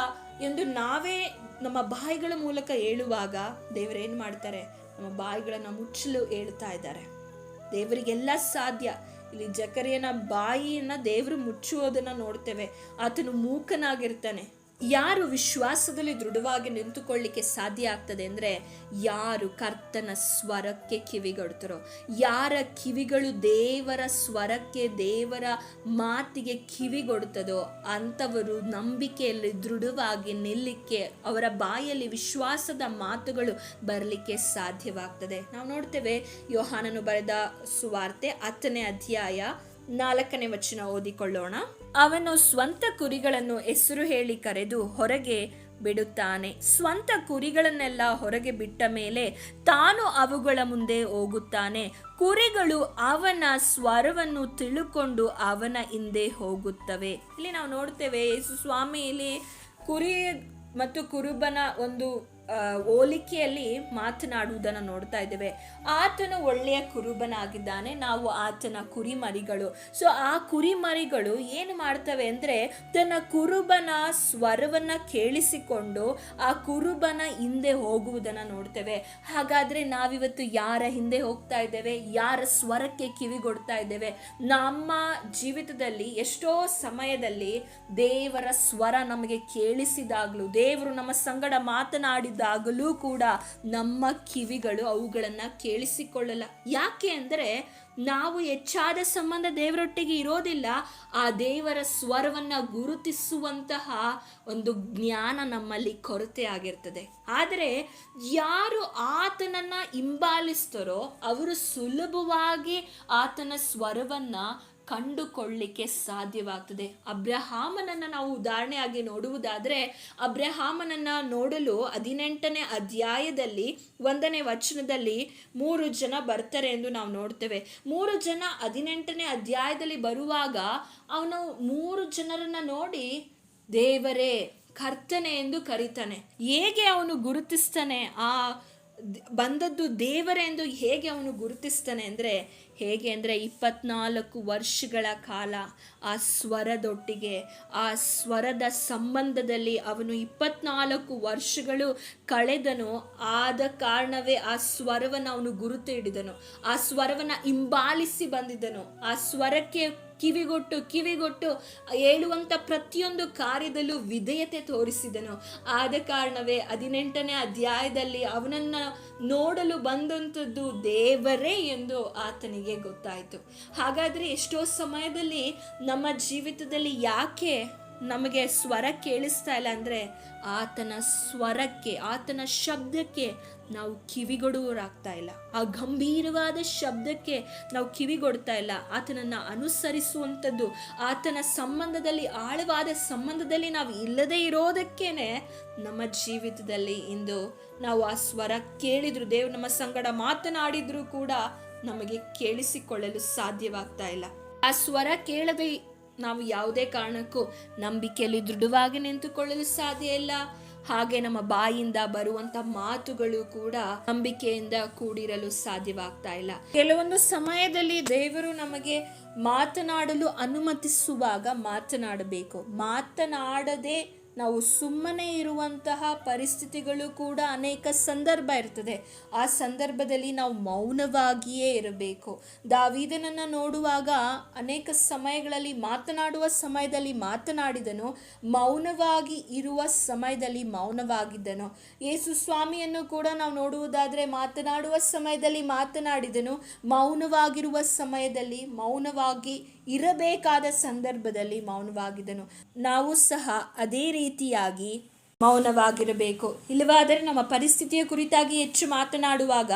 ಎಂದು ನಾವೇ ನಮ್ಮ ಬಾಯಿಗಳ ಮೂಲಕ ಹೇಳುವಾಗ ದೇವರೇನು ಮಾಡ್ತಾರೆ? ನಮ್ಮ ಬಾಯಿಗಳನ್ನು ಮುಚ್ಚಲು ಹೇಳ್ತಾ ಇದ್ದಾರೆ. ದೇವರಿಗೆಲ್ಲ ಸಾಧ್ಯ. ಇಲ್ಲಿ ಜಕರಿಯನ ಬಾಯಿಯನ್ನು ದೇವರು ಮುಚ್ಚುವುದನ್ನ ನೋಡ್ತೇವೆ. ಆತನು ಮೂಕನಾಗಿರ್ತಾನೆ. ಯಾರು ವಿಶ್ವಾಸದಲ್ಲಿ ದೃಢವಾಗಿ ನಿಂತುಕೊಳ್ಳಿಕ್ಕೆ ಸಾಧ್ಯ ಆಗ್ತದೆ ಅಂದರೆ ಯಾರು ಕರ್ತನ ಸ್ವರಕ್ಕೆ ಕಿವಿಗೊಡ್ತಾರೋ, ಯಾರ ಕಿವಿಗಳು ದೇವರ ಸ್ವರಕ್ಕೆ ದೇವರ ಮಾತಿಗೆ ಕಿವಿಗೊಡ್ತದೋ ಅಂಥವರು ನಂಬಿಕೆಯಲ್ಲಿ ದೃಢವಾಗಿ ನಿಲ್ಲಿಕ್ಕೆ ಅವರ ಬಾಯಲ್ಲಿ ವಿಶ್ವಾಸದ ಮಾತುಗಳು ಬರಲಿಕ್ಕೆ ಸಾಧ್ಯವಾಗ್ತದೆ. ನಾವು ನೋಡ್ತೇವೆ ಯೋಹಾನನು ಬರೆದ ಸುವಾರ್ತೆ ಹತ್ತನೇ ಅಧ್ಯಾಯ ನಾಲ್ಕನೇ ವಚನ ಓದಿಕೊಳ್ಳೋಣ. ಅವನು ಸ್ವಂತ ಕುರಿಗಳನ್ನು ಹೆಸರು ಹೇಳಿ ಕರೆದು ಹೊರಗೆ ಬಿಡುತ್ತಾನೆ. ಸ್ವಂತ ಕುರಿಗಳನ್ನೆಲ್ಲ ಹೊರಗೆ ಬಿಟ್ಟ ಮೇಲೆ ತಾನು ಅವುಗಳ ಮುಂದೆ ಹೋಗುತ್ತಾನೆ. ಕುರಿಗಳು ಅವನ ಸ್ವರವನ್ನು ತಿಳುಕೊಂಡು ಅವನ ಹಿಂದೆ ಹೋಗುತ್ತವೆ. ಇಲ್ಲಿ ನಾವು ನೋಡ್ತೇವೆ, ಯೇಸು ಸ್ವಾಮಿ ಕುರಿ ಮತ್ತು ಕುರುಬನ ಒಂದು ಹೋಲಿಕೆಯಲ್ಲಿ ಮಾತನಾಡುವುದನ್ನು ನೋಡ್ತಾ ಇದ್ದೇವೆ. ಆತನು ಒಳ್ಳೆಯ ಕುರುಬನಾಗಿದ್ದಾನೆ, ನಾವು ಆತನ ಕುರಿಮರಿಗಳು. ಸೊ ಆ ಕುರಿಮರಿಗಳು ಏನು ಮಾಡ್ತವೆ ಅಂದರೆ, ತನ್ನ ಕುರುಬನ ಸ್ವರವನ್ನು ಕೇಳಿಸಿಕೊಂಡು ಆ ಕುರುಬನ ಹಿಂದೆ ಹೋಗುವುದನ್ನು ನೋಡ್ತೇವೆ. ಹಾಗಾದ್ರೆ ನಾವಿವತ್ತು ಯಾರ ಹಿಂದೆ ಹೋಗ್ತಾ ಇದ್ದೇವೆ? ಯಾರ ಸ್ವರಕ್ಕೆ ಕಿವಿಗೊಡ್ತಾ ಇದ್ದೇವೆ? ನಮ್ಮ ಜೀವಿತದಲ್ಲಿ ಎಷ್ಟೋ ಸಮಯದಲ್ಲಿ ದೇವರ ಸ್ವರ ನಮಗೆ ಕೇಳಿಸಿದಾಗಲೂ, ದೇವರು ನಮ್ಮ ಸಂಗಡ ಮಾತನಾಡಿದಾಗಲೂ ಕೂಡ ನಮ್ಮ ಕಿವಿಗಳು ಅವುಗಳನ್ನು ಕೇಳಿಸಿಕೊಳ್ಳಲ್ಲ. ಯಾಕೆ ಅಂದರೆ ನಾವು ಹೆಚ್ಚಾದ ಸಂಬಂಧ ದೇವರೊಟ್ಟಿಗೆ ಇರೋದಿಲ್ಲ, ಆ ದೇವರ ಸ್ವರವನ್ನು ಗುರುತಿಸುವಂತಹ ಒಂದು ಜ್ಞಾನ ನಮ್ಮಲ್ಲಿ ಕೊರತೆ ಆಗಿರ್ತದೆ. ಆದರೆ ಯಾರು ಆತನನ್ನ ಹಿಂಬಾಲಿಸ್ತಾರೋ, ಅವರು ಸುಲಭವಾಗಿ ಆತನ ಸ್ವರವನ್ನ ಕಂಡುಕೊಳ್ಳಿಕ್ಕೆ ಸಾಧ್ಯವಾಗ್ತದೆ. ಅಬ್ರಹಾಮನನ್ನ ನಾವು ಉದಾಹರಣೆಯಾಗಿ ನೋಡುವುದಾದರೆ, ಅಬ್ರಹಾಮನನ್ನ ನೋಡಲು ಹದಿನೆಂಟನೇ ಅಧ್ಯಾಯದಲ್ಲಿ, ಒಂದನೇ ವಚನದಲ್ಲಿ ಮೂರು ಜನ ಬರ್ತಾರೆ ಎಂದು ನಾವು ನೋಡ್ತೇವೆ. ಮೂರು ಜನ ಹದಿನೆಂಟನೇ ಅಧ್ಯಾಯದಲ್ಲಿ ಬರುವಾಗ ಅವನು ಮೂರು ಜನರನ್ನು ನೋಡಿ, ದೇವರೇ, ಕರ್ತನೆ ಎಂದು ಕರೀತಾನೆ. ಹೇಗೆ ಅವನು ಗುರುತಿಸ್ತಾನೆ? ಆ ಬಂದದ್ದು ದೇವರೆಂದು ಹೇಗೆ ಅವನು ಗುರುತಿಸ್ತಾನೆ ಅಂದರೆ, ಹೇಗೆ ಅಂದರೆ ಇಪ್ಪತ್ನಾಲ್ಕು ವರ್ಷಗಳ ಕಾಲ ಆ ಸ್ವರದೊಟ್ಟಿಗೆ, ಆ ಸ್ವರದ ಸಂಬಂಧದಲ್ಲಿ ಅವನು ಇಪ್ಪತ್ನಾಲ್ಕು ವರ್ಷಗಳು ಕಳೆದನು. ಆದ ಕಾರಣವೇ ಆ ಸ್ವರವನ್ನು ಅವನು ಗುರುತು ಹಿಡಿದನು. ಆ ಸ್ವರವನ್ನು ಹಿಂಬಾಲಿಸಿ ಬಂದಿದ್ದನು. ಆ ಸ್ವರಕ್ಕೆ ಕಿವಿಗೊಟ್ಟು ಕಿವಿಗೊಟ್ಟು ಹೇಳುವಂಥ ಪ್ರತಿಯೊಂದು ಕಾರ್ಯದಲ್ಲೂ ವಿಧೇಯತೆ ತೋರಿಸಿದನು. ಆದ ಕಾರಣವೇ ಹದಿನೆಂಟನೇ ಅಧ್ಯಾಯದಲ್ಲಿ ಅವನನ್ನು ನೋಡಲು ಬಂದಂಥದ್ದು ದೇವರೇ ಎಂದು ಆತನಿಗೆ ಗೊತ್ತಾಯಿತು. ಹಾಗಾದರೆ ಎಷ್ಟೋ ಸಮಯದಲ್ಲಿ ನಮ್ಮ ಜೀವಿತದಲ್ಲಿ ಯಾಕೆ ನಮಗೆ ಸ್ವರ ಕೇಳಿಸ್ತಾ ಇಲ್ಲ ಅಂದರೆ ಆತನ ಸ್ವರಕ್ಕೆ, ಆತನ ಶಬ್ದಕ್ಕೆ ನಾವು ಕಿವಿಗೊಡುವರಾಗ್ತಾ ಇಲ್ಲ. ಆ ಗಂಭೀರವಾದ ಶಬ್ದಕ್ಕೆ ನಾವು ಕಿವಿಗೊಡ್ತಾ ಇಲ್ಲ. ಆತನನ್ನು ಅನುಸರಿಸುವಂಥದ್ದು, ಆತನ ಸಂಬಂಧದಲ್ಲಿ, ಆಳವಾದ ಸಂಬಂಧದಲ್ಲಿ ನಾವು ಇಲ್ಲದೆ ಇರೋದಕ್ಕೇನೆ ನಮ್ಮ ಜೀವಿತದಲ್ಲಿ ಇಂದು ನಾವು ಆ ಸ್ವರ ಕೇಳಿದ್ರು, ದೇವ್ ನಮ್ಮ ಸಂಗಡ ಮಾತನಾಡಿದ್ರು ಕೂಡ ನಮಗೆ ಕೇಳಿಸಿಕೊಳ್ಳಲು ಸಾಧ್ಯವಾಗ್ತಾ ಇಲ್ಲ. ಆ ಸ್ವರ ಕೇಳದೆ ನಾವು ಯಾವುದೇ ಕಾರಣಕ್ಕೂ ನಂಬಿಕೆಯಲ್ಲಿ ದೃಢವಾಗಿ ನಿಂತುಕೊಳ್ಳಲು ಸಾಧ್ಯ ಇಲ್ಲ. ಹಾಗೆ ನಮ್ಮ ಬಾಯಿಂದ ಬರುವಂತ ಮಾತುಗಳು ಕೂಡ ನಂಬಿಕೆಯಿಂದ ಕೂಡಿರಲು ಸಾಧ್ಯವಾಗ್ತಾ ಇಲ್ಲ. ಕೆಲವೊಂದು ಸಮಯದಲ್ಲಿ ದೇವರು ನಮಗೆ ಮಾತನಾಡಲು ಅನುಮತಿಸುವಾಗ ಮಾತನಾಡಬೇಕು. ಮಾತನಾಡದೆ ನಾವು ಸುಮ್ಮನೆ ಇರುವಂತಹ ಪರಿಸ್ಥಿತಿಗಳು ಕೂಡ ಅನೇಕ ಸಂದರ್ಭ ಇರ್ತದೆ. ಆ ಸಂದರ್ಭದಲ್ಲಿ ನಾವು ಮೌನವಾಗಿಯೇ ಇರಬೇಕು. ದಾವಿದನನ್ನು ನೋಡುವಾಗ ಅನೇಕ ಸಮಯಗಳಲ್ಲಿ ಮಾತನಾಡುವ ಸಮಯದಲ್ಲಿ ಮಾತನಾಡಿದನು, ಮೌನವಾಗಿ ಇರುವ ಸಮಯದಲ್ಲಿ ಮೌನವಾಗಿದ್ದನು. ಯೇಸು ಸ್ವಾಮಿಯನ್ನು ಕೂಡ ನಾವು ನೋಡುವುದಾದರೆ ಮಾತನಾಡುವ ಸಮಯದಲ್ಲಿ ಮಾತನಾಡಿದನು, ಮೌನವಾಗಿರುವ ಸಮಯದಲ್ಲಿ ಮೌನವಾಗಿ ಇರಬೇಕಾದ ಸಂದರ್ಭದಲ್ಲಿ ಮೌನವಾಗಿದನು ನಾವು ಸಹ ಅದೇ ರೀತಿಯಾಗಿ ಮೌನವಾಗಿರಬೇಕು. ಇಲ್ಲವಾದರೆ ನಮ್ಮ ಪರಿಸ್ಥಿತಿಯ ಕುರಿತಾಗಿ ಹೆಚ್ಚು ಮಾತನಾಡುವಾಗ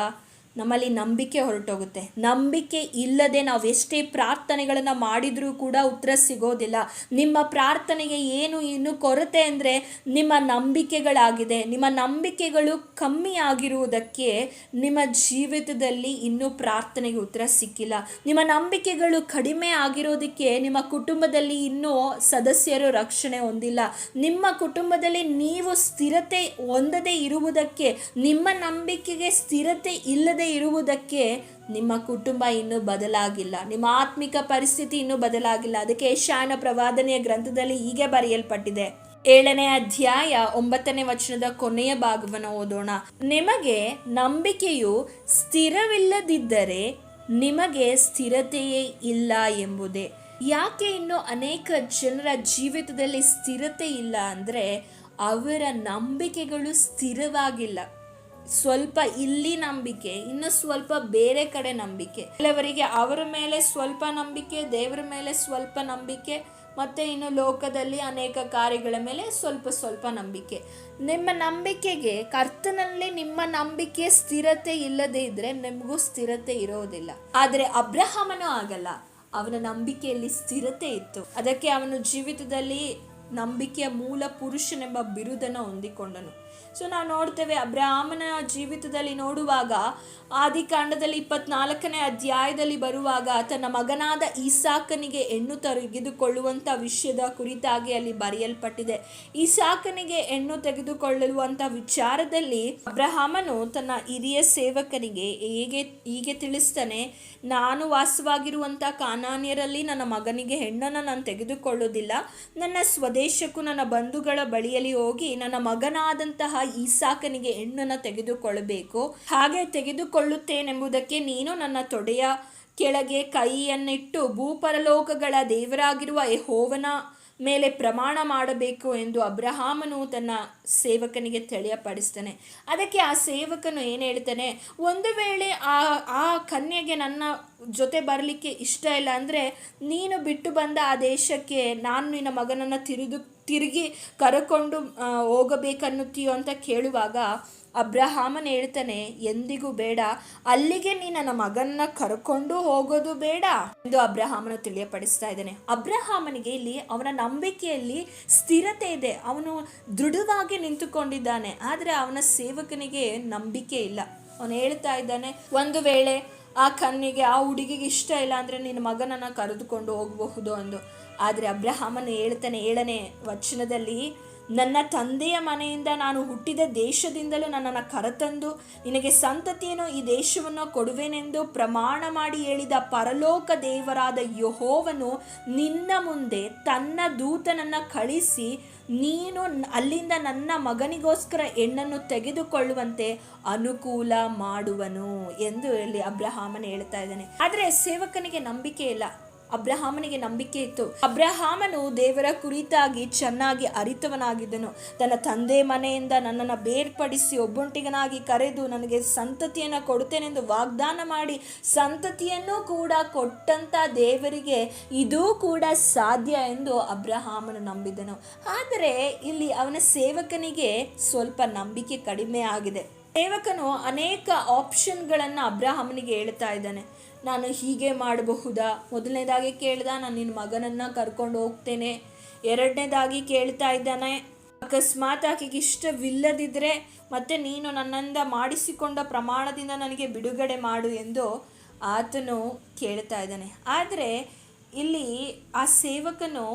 ನಮ್ಮಲ್ಲಿ ನಂಬಿಕೆ ಹೊರಟೋಗುತ್ತೆ. ನಂಬಿಕೆ ಇಲ್ಲದೆ ನಾವು ಎಷ್ಟೇ ಪ್ರಾರ್ಥನೆಗಳನ್ನು ಮಾಡಿದರೂ ಕೂಡ ಉತ್ತರ ಸಿಗೋದಿಲ್ಲ. ನಿಮ್ಮ ಪ್ರಾರ್ಥನೆಗೆ ಏನು ಇನ್ನು ಕೊರತೆ ಅಂದರೆ ನಿಮ್ಮ ನಂಬಿಕೆಗಳಾಗಿದೆ. ನಿಮ್ಮ ನಂಬಿಕೆಗಳು ಕಮ್ಮಿ ಆಗಿರುವುದಕ್ಕೆ ನಿಮ್ಮ ಜೀವಿತದಲ್ಲಿ ಇನ್ನೂ ಪ್ರಾರ್ಥನೆಗೆ ಉತ್ತರ ಸಿಕ್ಕಿಲ್ಲ. ನಿಮ್ಮ ನಂಬಿಕೆಗಳು ಕಡಿಮೆ ಆಗಿರೋದಕ್ಕೆ ನಿಮ್ಮ ಕುಟುಂಬದಲ್ಲಿ ಇನ್ನೂ ಸದಸ್ಯರು ರಕ್ಷಣೆ ಹೊಂದಿಲ್ಲ. ನಿಮ್ಮ ಕುಟುಂಬದಲ್ಲಿ ನೀವು ಸ್ಥಿರತೆ ಹೊಂದದೇ ಇರುವುದಕ್ಕೆ ನಿಮ್ಮ ನಂಬಿಕೆಗೆ ಸ್ಥಿರತೆ ಇಲ್ಲದೆ ಇರುವುದಕ್ಕೆ ನಿಮ್ಮ ಕುಟುಂಬ ಇನ್ನೂ ಬದಲಾಗಿಲ್ಲ. ನಿಮ್ಮ ಆತ್ಮಿಕ ಪರಿಸ್ಥಿತಿ ಇನ್ನೂ ಬದಲಾಗಿಲ್ಲ. ಅದಕ್ಕೆ ಯಶಾಯನ ಪ್ರವಾದನೆಯ ಗ್ರಂಥದಲ್ಲಿ ಹೀಗೆ ಬರೆಯಲ್ಪಟ್ಟಿದೆ. ಏಳನೇ ಅಧ್ಯಾಯ ಒಂಬತ್ತನೇ ವಚನದ ಕೊನೆಯ ಭಾಗವನ್ನು ಓದೋಣ. ನಿಮಗೆ ನಂಬಿಕೆಯು ಸ್ಥಿರವಿಲ್ಲದಿದ್ದರೆ ನಿಮಗೆ ಸ್ಥಿರತೆಯೇ ಇಲ್ಲ ಎಂಬುದೇ. ಯಾಕೆ ಇನ್ನು ಅನೇಕ ಜನರ ಜೀವಿತದಲ್ಲಿ ಸ್ಥಿರತೆ ಇಲ್ಲ ಅಂದರೆ ಅವರ ನಂಬಿಕೆಗಳು ಸ್ಥಿರವಾಗಿಲ್ಲ. ಸ್ವಲ್ಪ ಇಲ್ಲಿ ನಂಬಿಕೆ, ಇನ್ನು ಸ್ವಲ್ಪ ಬೇರೆ ಕಡೆ ನಂಬಿಕೆ. ಕೆಲವರಿಗೆ ಅವರ ಮೇಲೆ ಸ್ವಲ್ಪ ನಂಬಿಕೆ, ದೇವರ ಮೇಲೆ ಸ್ವಲ್ಪ ನಂಬಿಕೆ, ಮತ್ತೆ ಇನ್ನು ಲೋಕದಲ್ಲಿ ಅನೇಕ ಕಾರ್ಯಗಳ ಮೇಲೆ ಸ್ವಲ್ಪ ಸ್ವಲ್ಪ ನಂಬಿಕೆ. ನಿಮ್ಮ ನಂಬಿಕೆಗೆ, ಕರ್ತನಲ್ಲಿ ನಿಮ್ಮ ನಂಬಿಕೆ ಸ್ಥಿರತೆ ಇಲ್ಲದೆ ಇದ್ರೆ ನಿಮಗೂ ಸ್ಥಿರತೆ ಇರೋದಿಲ್ಲ. ಆದರೆ ಅಬ್ರಹಾಮನೂ ಆಗಲ್ಲ. ಅವನ ನಂಬಿಕೆಯಲ್ಲಿ ಸ್ಥಿರತೆ ಇತ್ತು. ಅದಕ್ಕೆ ಅವನು ಜೀವಿತದಲ್ಲಿ ನಂಬಿಕೆಯ ಮೂಲ ಪುರುಷನೆಂಬ ಬಿರುದನ್ನು ಹೊಂದಿಕೊಂಡನು. ಸೊ ನಾವು ನೋಡ್ತೇವೆ. ಅಬ್ರಾಹ್ಮನ ಜೀವಿತದಲ್ಲಿ ನೋಡುವಾಗ ಆದಿಕಾಂಡದಲ್ಲಿ ಇಪ್ಪತ್ನಾಲ್ಕನೇ ಅಧ್ಯಾಯದಲ್ಲಿ ಬರುವಾಗ ತನ್ನ ಮಗನಾದ ಈಸಾಕನಿಗೆ ಹೆಣ್ಣು ತೆಗೆದುಕೊಳ್ಳುವಂಥ ವಿಷಯದ ಕುರಿತಾಗಿ ಅಲ್ಲಿ ಬರೆಯಲ್ಪಟ್ಟಿದೆ. ಈಸಾಕನಿಗೆ ಹೆಣ್ಣು ತೆಗೆದುಕೊಳ್ಳುವಂಥ ವಿಚಾರದಲ್ಲಿ ಅಬ್ರಹಾಮನು ತನ್ನ ಹಿರಿಯ ಸೇವಕನಿಗೆ ಹೇಗೆ, ಹೀಗೆ ತಿಳಿಸ್ತಾನೆ, ನಾನು ವಾಸವಾಗಿರುವಂಥ ಕಾನಾನ್ಯರಲ್ಲಿ ನನ್ನ ಮಗನಿಗೆ ಹೆಣ್ಣನ್ನು ನಾನು ತೆಗೆದುಕೊಳ್ಳೋದಿಲ್ಲ ನನ್ನ ಸ್ವದೇಶಕ್ಕೂ ನನ್ನ ಬಂಧುಗಳ ಬಳಿಯಲ್ಲಿ ಹೋಗಿ ನನ್ನ ಮಗನಾದಂತಹ ಈಸಾಕನಿಗೆ ಹೆಣ್ಣನ್ನು ತೆಗೆದುಕೊಳ್ಳಬೇಕು ಹಾಗೆ ತೆಗೆದುಕೊಳ್ಳುತ್ತೇನೆಂಬುದಕ್ಕೆ ನೀನು ನನ್ನ ತೊಡೆಯ ಕೆಳಗೆ ಕೈಯನ್ನಿಟ್ಟು ಭೂಪರಲೋಕಗಳ ದೇವರಾಗಿರುವ ಯೆಹೋವನ ಮೇಲೆ ಪ್ರಮಾಣ ಮಾಡಬೇಕು ಎಂದು ಅಬ್ರಹಾಮನು ತನ್ನ ಸೇವಕನಿಗೆ ತಿಳಿಯಪಡಿಸ್ತಾನೆ. ಅದಕ್ಕೆ ಆ ಸೇವಕನು ಏನು ಹೇಳ್ತಾನೆ? ಒಂದು ವೇಳೆ ಆ ಆ ಕನ್ಯೆಗೆ ನನ್ನ ಜೊತೆ ಬರಲಿಕ್ಕೆ ಇಷ್ಟ ಇಲ್ಲ ಅಂದರೆ ನೀನು ಬಿಟ್ಟು ಬಂದ ಆ ದೇಶಕ್ಕೆ ನಾನು ನಿನ್ನ ಮಗನನ್ನು ತಿರುದು, ತಿರುಗಿ ಕರಕೊಂಡು ಹೋಗಬೇಕನ್ನುತ್ತೀಯೋ ಅಂತ ಕೇಳುವಾಗ ಅಬ್ರಹಾಮನ್ ಹೇಳ್ತಾನೆ, ಎಂದಿಗೂ ಬೇಡ. ಅಲ್ಲಿಗೆ ನೀ ನನ್ನ ಮಗನ್ನ ಕರ್ಕೊಂಡು ಹೋಗೋದು ಬೇಡ ಎಂದು ಅಬ್ರಹಾಮನ ತಿಳಿಯಪಡಿಸ್ತಾ ಇದ್ದಾನೆ. ಅಬ್ರಹಾಮನಿಗೆ ಇಲ್ಲಿ ಅವನ ನಂಬಿಕೆಯಲ್ಲಿ ಸ್ಥಿರತೆ ಇದೆ. ಅವನು ದೃಢವಾಗಿ ನಿಂತುಕೊಂಡಿದ್ದಾನೆ, ಆದರೆ ಅವನ ಸೇವಕನಿಗೆ ನಂಬಿಕೆ ಇಲ್ಲ. ಅವನು ಹೇಳ್ತಾ ಇದ್ದಾನೆ, ಒಂದು ವೇಳೆ ಆ ಕನ್ನಿಗೆ ಆ ಹುಡುಗಿಗೆ ಇಷ್ಟ ಇಲ್ಲ ಅಂದರೆ ನಿನ್ನ ಮಗನನ್ನು ಕರೆದುಕೊಂಡು ಹೋಗಬಹುದು ಅಂದು. ಆದರೆ ಅಬ್ರಹಾಮನ್ ಹೇಳ್ತಾನೆ, ಏಳನೇ ವಚನದಲ್ಲಿ ನನ್ನ ತಂದೆಯ ಮನೆಯಿಂದ ನಾನು ಹುಟ್ಟಿದ ದೇಶದಿಂದಲೂ ನನ್ನನ್ನು ಕರೆತಂದು, ನಿನಗೆ ಸಂತತಿಯನ್ನು ಈ ದೇಶವನ್ನು ಕೊಡುವೆನೆಂದು ಪ್ರಮಾಣ ಮಾಡಿ ಹೇಳಿದ ಪರಲೋಕ ದೇವರಾದ ಯಹೋವನು ನಿನ್ನ ಮುಂದೆ ತನ್ನ ದೂತನನ್ನು ಕಳಿಸಿ ನೀನು ಅಲ್ಲಿಂದ ನನ್ನ ಮಗನಿಗೋಸ್ಕರ ಹೆಣ್ಣನ್ನು ತೆಗೆದುಕೊಳ್ಳುವಂತೆ ಅನುಕೂಲ ಮಾಡುವನು ಎಂದು ಇಲ್ಲಿ ಅಬ್ರಹಾಮನ್ ಹೇಳ್ತಾ ಇದ್ದಾನೆ. ಆದರೆ ಸೇವಕನಿಗೆ ನಂಬಿಕೆ ಇಲ್ಲ. ಅಬ್ರಹಾಮನಿಗೆ ನಂಬಿಕೆ ಇತ್ತು. ಅಬ್ರಹಾಮನು ದೇವರ ಕುರಿತಾಗಿ ಚೆನ್ನಾಗಿ ಅರಿತವನಾಗಿದ್ದನು. ತನ್ನ ತಂದೆ ಮನೆಯಿಂದ ನನ್ನನ್ನು ಬೇರ್ಪಡಿಸಿ ಒಬ್ಬೊಂಟಿಗನಾಗಿ ಕರೆದು ನನಗೆ ಸಂತತಿಯನ್ನು ಕೊಡುತ್ತೇನೆಂದು ವಾಗ್ದಾನ ಮಾಡಿ ಸಂತತಿಯನ್ನು ಕೂಡ ಕೊಟ್ಟಂತ ದೇವರಿಗೆ ಇದೂ ಕೂಡ ಸಾಧ್ಯ ಎಂದು ಅಬ್ರಹಾಮನು ನಂಬಿದನು ಆದರೆ ಇಲ್ಲಿ ಅವನ ಸೇವಕನಿಗೆ ಸ್ವಲ್ಪ ನಂಬಿಕೆ ಕಡಿಮೆ ಆಗಿದೆ. ಸೇವಕನು ಅನೇಕ ಆಪ್ಷನ್ಗಳನ್ನು ಅಬ್ರಹಾಮನಿಗೆ ಹೇಳ್ತಾ ಇದ್ದಾನೆ. ನಾನು ಹೀಗೆ ಮಾಡಬಹುದಾ? ಮೊದಲನೇದಾಗಿ ಕೇಳ್ದ, ನಾನು ನಿನ್ನ ಮಗನನ್ನು ಕರ್ಕೊಂಡು ಹೋಗ್ತೇನೆ. ಎರಡನೇದಾಗಿ ಕೇಳ್ತಾ ಇದ್ದಾನೆ, ಅಕಸ್ಮಾತ್ ಆಕೆಗೆ ಇಷ್ಟವಿಲ್ಲದಿದ್ದರೆ ಮತ್ತೆ ನೀನು ನನ್ನಿಂದ ಮಾಡಿಸಿಕೊಂಡ ಪ್ರಮಾಣದಿಂದ ನನಗೆ ಬಿಡುಗಡೆ ಮಾಡು ಎಂದು ಆತನು ಕೇಳ್ತಾ ಇದ್ದಾನೆ. ಆದರೆ ಇಲ್ಲಿ ಆ ಸೇವಕನು